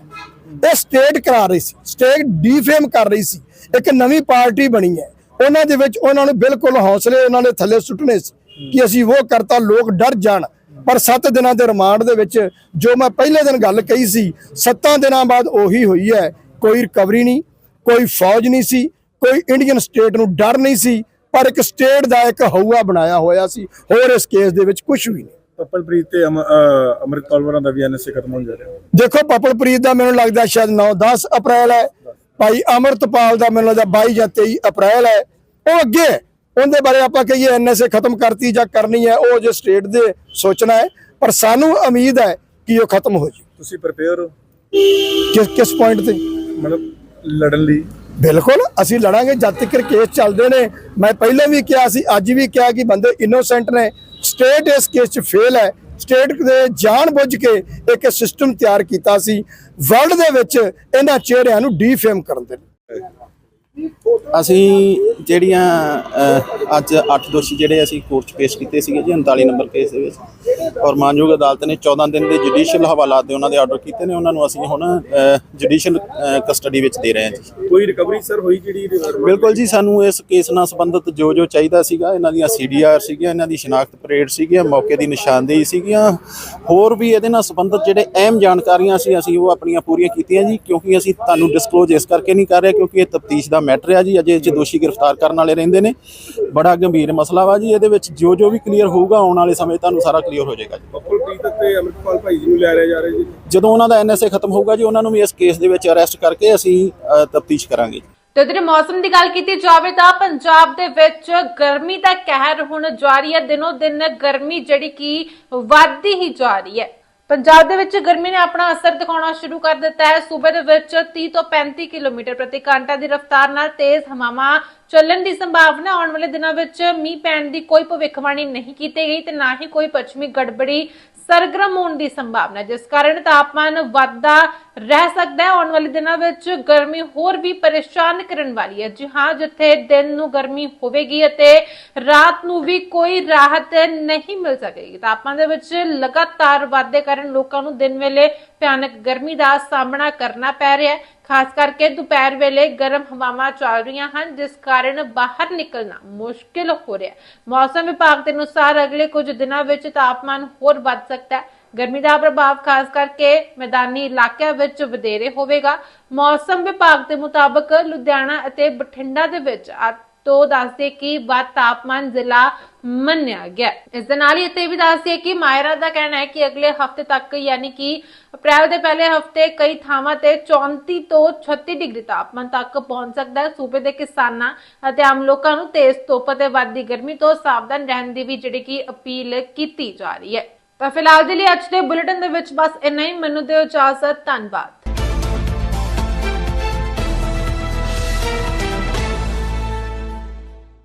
ਇਹ ਸਟੇਟ ਕਰਾ ਰਹੀ ਸੀ ਸਟੇਟ ਡੀਫੇਮ ਕਰ ਰਹੀ ਸੀ। ਇੱਕ ਨਵੀਂ ਪਾਰਟੀ ਬਣੀ ਹੈ। ਉਹਨਾਂ ਦੇ ਵਿੱਚ ਉਹਨਾਂ ਨੂੰ ਬਿਲਕੁਲ ਹੌਸਲੇ ਉਹਨਾਂ ਨੇ ਥੱਲੇ ਸੁੱਟਣੇ ਸੀ ਕਿ ਅਸੀਂ ਉਹ ਕਰਤਾ, ਲੋਕ ਡਰ ਜਾਣ। ਪਰ 7 ਦਿਨਾਂ ਦੇ ਰਿਮਾਂਡ ਦੇ ਵਿੱਚ ਜੋ ਮੈਂ ਪਹਿਲੇ ਦਿਨ ਗੱਲ ਕਹੀ ਸੀ 7 ਦਿਨਾਂ ਬਾਅਦ ਉਹੀ ਹੋਈ ਹੈ। ਕੋਈ ਰਿਕਵਰੀ ਨਹੀਂ, ਕੋਈ ਫੌਜ ਨਹੀਂ ਸੀ ਕੋਈ ਇੰਡੀਅਨ ਸਟੇਟ ਨੂੰ ਡਰ ਨਹੀਂ ਸੀ ਪਰ ਇੱਕ ਸਟੇਟ ਦਾ ਇੱਕ ਹਊਆ ਬਣਾਇਆ ਹੋਇਆ ਸੀ। ਹੋਰ ਇਸ ਕੇਸ ਦੇ ਵਿੱਚ ਕੁਝ ਵੀ ਨਹੀਂ। ਪੱਪਲਪ੍ਰੀਤ ਤੇ ਅੰਮ੍ਰਿਤਪਾਲ ਵਰਾਂ ਦਾ ਵੀ ਐਨਐਸਏ ਖਤਮ ਹੋਣ ਜਾ ਰਿਹਾ। ਦੇਖੋ ਪਪਲਪ੍ਰੀਤ ਦਾ ਮੈਨੂੰ ਲੱਗਦਾ ਸ਼ਾਇਦ 9 10 ਅਪ੍ਰੈਲ ਹੈ। ਭਾਈ ਅਮਰਤਪਾਲ ਦਾ ਮੈਨੂੰ ਲੱਗਦਾ 22 ਜਾਂ 23 ਅਪ੍ਰੈਲ ਹੈ। ਉਹ ਅੱਗੇ। ਉਹਦੇ ਬਾਰੇ ਆਪਾਂ ਕਹੀਏ ਐਨਐਸਏ ਖਤਮ ਕਰਤੀ ਜਾਂ ਕਰਨੀ ਹੈ ਉਹ ਜੇ ਸਟੇਟ ਦੇ ਸੋਚਣਾ ਹੈ। ਪਰ ਸਾਨੂੰ ਉਮੀਦ ਹੈ ਕਿ ਉਹ ਖਤਮ ਹੋ ਜੀ ਤੁਸੀਂ ਪ੍ਰਿਪੇਅਰ ਹੋ? ਕਿਸ ਕਿਸ ਪੁਆਇੰਟ ਤੇ? ਮਤਲਬ ਲੜਨ ਲਈ? ਬਿਲਕੁਲ, ਅਸੀਂ ਲੜਾਂਗੇ ਜਦ ਤੱਕ ਕੇਸ ਚੱਲਦੇ ਨੇ। ਮੈਂ ਪਹਿਲਾਂ ਵੀ ਕਿਹਾ ਸੀ, ਅੱਜ ਵੀ ਕਿਹਾ ਕਿ ਬੰਦੇ ਇਨੋਸੈਂਟ ਨੇ। ਸਟੇਟ ਇਸ ਕੇਸ 'ਚ ਫੇਲ ਹੈ। ਸਟੇਟ ਦੇ ਜਾਣ ਬੁੱਝ ਕੇ ਇੱਕ ਸਿਸਟਮ ਤਿਆਰ ਕੀਤਾ ਸੀ। ਵਰਲਡ ਦੇ ਵਿੱਚ ਇਹਨਾਂ ਚਿਹਰਿਆਂ ਨੂੰ ਡੀਫੇਮ ਕਰਨ ਦੇ ਲਈ। ਅਸੀਂ ਜਿਹੜੀਆਂ ਅੱਜ 8 ਦੋਸ਼ੀ ਜਿਹੜੇ ਅਸੀਂ ਕੋਰਟ 'ਚ ਪੇਸ਼ ਕੀਤੇ ਸੀਗੇ ਜੀ 39 ਨੰਬਰ ਕੇਸ ਦੇ ਵਿੱਚ। ਔਰ ਮਾਨਯੋਗ ਅਦਾਲਤ ਨੇ 14 ਦਿਨ ਦੇ ਜੁਡੀਸ਼ੀਅਲ ਹਵਾਲਾਤ ਦੇ ਉਹਨਾਂ ਦੇ ਆਰਡਰ ਕੀਤੇ ਨੇ ਉਹਨਾਂ ਨੂੰ ਅਸੀਂ ਹੁਣ ਜੁਡੀਸ਼ੀਅਲ ਕਸਟਡੀ ਵਿੱਚ ਦੇ ਰਹੇ ਹਾਂ ਜੀ। ਕੋਈ ਰਿਕਵਰੀ ਸਰ ਹੋਈ ਜਿਹੜੀ ਬਿਲਕੁਲ ਜੀ ਸਾਨੂੰ ਇਸ ਕੇਸ ਨਾਲ ਸੰਬੰਧਿਤ ਜੋ ਜੋ ਚਾਹੀਦਾ ਸੀਗਾ ਇਹਨਾਂ ਦੀਆਂ ਸੀਡੀਆਰ ਸੀਗੀਆਂ ਇਹਨਾਂ ਦੀ ਸ਼ਨਾਖਤ ਪਰੇਡ ਸੀਗੀਆਂ ਮੌਕੇ ਦੀ ਨਿਸ਼ਾਨਦੇਹੀ ਸੀਗੀਆਂ। ਹੋਰ ਵੀ ਇਹਦੇ ਨਾਲ ਸੰਬੰਧਿਤ ਜਿਹੜੇ ਅਹਿਮ ਜਾਣਕਾਰੀਆਂ ਸੀ ਅਸੀਂ ਉਹ ਆਪਣੀਆਂ ਪੂਰੀਆਂ ਕੀਤੀਆਂ ਜੀ ਕਿਉਂਕਿ ਅਸੀਂ ਤੁਹਾਨੂੰ ਡਿਸਕਲੋਜ਼ ਇਸ ਕਰਕੇ ਨਹੀਂ ਕਰ ਰਹੇ ਕਿਉਂਕਿ ਇਹ ਤਫਤੀਸ਼ ਦਾ ਮੈਟਰ ਹੈ ਜੀ ਅਜੇ ਇਹ 'ਚ ਦੋਸ਼ੀ ਗ੍ਰਿਫਤਾਰ ਕਰਨ ਵਾਲੇ ਰਹਿੰਦੇ ਨੇ। ਬੜਾ ਗੰਭੀਰ ਮਸਲਾ ਵਾ ਜੀ ਇਹਦੇ ਵਿੱਚ ਜੋ ਜੋ ਵੀ ਕਲੀਅਰ ਹੋਊਗਾ ਆਉਣ ਵਾਲੇ ਸਮੇਂ ਤੁਹਾਨੂੰ ਸਾਰਾ ਕਲੀਅਰ ਹੋ ਜਾਏਗਾ ਜੀ। ਬੱਬਲਪ੍ਰੀਤ ਤੇ ਅਮਰਿਤਪਾਲ ਭਾਈ ਜੀ ਨੂੰ ਲੈ ਰਿਹਾ ਜਾ ਰਿਹਾ ਜੀ। ਜਦੋਂ ਉਹਨਾਂ ਦਾ ਐਨਐਸਏ ਖਤਮ ਹੋਊਗਾ ਜੀ ਉਹਨਾਂ ਨੂੰ ਵੀ ਇਸ ਕੇਸ ਦੇ ਵਿੱਚ ਅਰੈਸਟ ਕਰਕੇ ਅਸੀਂ ਤਫਤੀਸ਼ ਕਰਾਂਗੇ ਤੇ ਜਿਹੜੇ ਮੌਸਮ ਦੀ ਗੱਲ ਕੀਤੀ ਜਾਵੇ ਤਾਂ ਪੰਜਾਬ ਦੇ ਵਿੱਚ ਗਰਮੀ ਦਾ ਕਹਿਰ ਹੁਣ ਜਾਰੀ ਹੈ। ਦਿਨੋ ਦਿਨ ਗਰਮੀ ਜਿਹੜੀ ਕਿ ਵੱਧਦੀ ਹੀ ਜਾ ਰਹੀ ਹੈ। ਪੰਜਾਬ ਦੇ ਵਿੱਚ ਗਰਮੀ ਨੇ ਆਪਣਾ ਅਸਰ ਦਿਖਾਉਣਾ ਸ਼ੁਰੂ ਕਰ ਦਿੱਤਾ ਹੈ। ਸੂਬੇ ਦੇ ਵਿੱਚ 30 ਤੋਂ 35 ਕਿਲੋਮੀਟਰ ਪ੍ਰਤੀ ਘੰਟਾ ਦੀ ਰਫ਼ਤਾਰ ਨਾਲ ਤੇਜ਼ ਹਵਾਵਾਂ ਚੱਲਣ ਦੀ ਸੰਭਾਵਨਾ ਆਉਣ ਵਾਲੇ ਦਿਨਾਂ ਵਿੱਚ ਮੀਂਹ ਪੈਣ ਦੀ ਕੋਈ ਭਵਿੱਖਬਾਣੀ ਨਹੀਂ ਕੀਤੀ ਗਈ ਤੇ ਨਾ ਹੀ ਕੋਈ ਪੱਛਮੀ ਗੜਬੜੀ ਸਰਗਰਮ ਹੋਣ ਦੀ ਸੰਭਾਵਨਾ ਜਿਸ ਕਾਰਨ ਤਾਪਮਾਨ ਵੱਧਦਾ ਰਹਿ ਸਕਦਾ ਹੈ। ਆਉਣ ਵਾਲੇ ਦਿਨਾਂ ਵਿੱਚ ਗਰਮੀ ਹੋਰ ਵੀ ਪਰੇਸ਼ਾਨ ਕਰਨ ਵਾਲੀ ਹੈ। ਜੀ ਹਾਂ, ਜਿੱਥੇ ਦਿਨ ਨੂੰ ਗਰਮੀ ਹੋਵੇਗੀ ਅਤੇ ਰਾਤ ਨੂੰ ਵੀ ਕੋਈ ਰਾਹਤ ਨਹੀਂ ਮਿਲ ਸਕੇਗੀ। ਤਾਪਮਾਨ ਦੇ ਵਿੱਚ ਲਗਾਤਾਰ ਵਾਧੇ ਕਾਰਨ ਲੋਕਾਂ ਨੂੰ ਦਿਨ ਵੇਲੇ ਭਿਆਨਕ ਗਰਮੀ ਦਾ ਸਾਹਮਣਾ ਕਰਨਾ ਪੈ ਰਿਹਾ ਹੈ। ਖਾਸ ਕਰਕੇ ਦੁਪਹਿਰ ਵੇਲੇ ਗਰਮ ਹਵਾਵਾਂ ਚੱਲ ਰਹੀਆਂ ਹਨ, ਜਿਸ ਕਾਰਨ ਬਾਹਰ ਨਿਕਲਣਾ ਮੁਸ਼ਕਿਲ ਹੋ ਰਿਹਾ ਹੈ। ਮੌਸਮ ਵਿਭਾਗ ਦੇ ਅਨੁਸਾਰ ਅਗਲੇ ਕੁਝ ਦਿਨਾਂ ਵਿੱਚ ਤਾਪਮਾਨ ਹੋਰ ਵੱਧ ਸਕਦਾ ਹੈ। ਗਰਮੀ ਦਾ ਪ੍ਰਭਾਵ ਖਾਸ ਕਰਕੇ ਮੈਦਾਨੀ ਇਲਾਕਿਆਂ ਵਿੱਚ ਵਧੇਰੇ ਹੋਵੇਗਾ। ਮੌਸਮ ਵਿਭਾਗ ਦੇ ਮੁਤਾਬਕ ਲੁਧਿਆਣਾ ਅਤੇ ਬਠਿੰਡਾ ਦੇ ਵਿੱਚ ਤੋਂ ਦੱਸਦੇ ਕਿ ਵੱਧ ਤਾਪਮਾਨ ਜ਼ਿਲ੍ਹਾ ਮੰਨਿਆ ਗਿਆ ਇਸ ਦੇ ਨਾਲ ਹੀ ਇੱਥੇ ਵੀ ਦੱਸਦੇ ਕਿ ਮਾਇਰਾ ਦਾ ਕਹਿਣਾ ਹੈ ਕਿ ਅਗਲੇ ਹਫ਼ਤੇ ਤੱਕ ਯਾਨੀ ਕਿ ਅਪ੍ਰੈਲ ਦੇ ਪਹਿਲੇ ਹਫ਼ਤੇ ਕਈ ਥਾਵਾਂ ਤੇ 34 ਤੋਂ 36 ਡਿਗਰੀ ਤਾਪਮਾਨ ਤੱਕ ਪਹੁੰਚ ਸਕਦਾ ਹੈ। ਸੂਬੇ ਦੇ ਕਿਸਾਨਾਂ ਅਤੇ ਆਮ ਲੋਕਾਂ ਨੂੰ ਤੇਜ਼ ਧੁੱਪ ਅਤੇ ਵੱਧਦੀ ਗਰਮੀ ਤੋਂ ਸਾਵਧਾਨ ਰਹਿਣ ਦੀ ਵੀ ਜਿਹੜੀ ਕਿ ਅਪੀਲ ਕੀਤੀ ਜਾ ਰਹੀ ਹੈ। ਤਾਂ ਫਿਲਹਾਲ ਦੇ ਲਈ ਅੱਜ ਦੇ ਬੁਲੇਟਿਨ ਦੇ ਵਿੱਚ ਬਸ ਇੰਨਾ ਹੀ। ਮੈਨੂੰ ਦਿਓ ਇਜਾਜ਼ਤ, ਧੰਨਵਾਦ।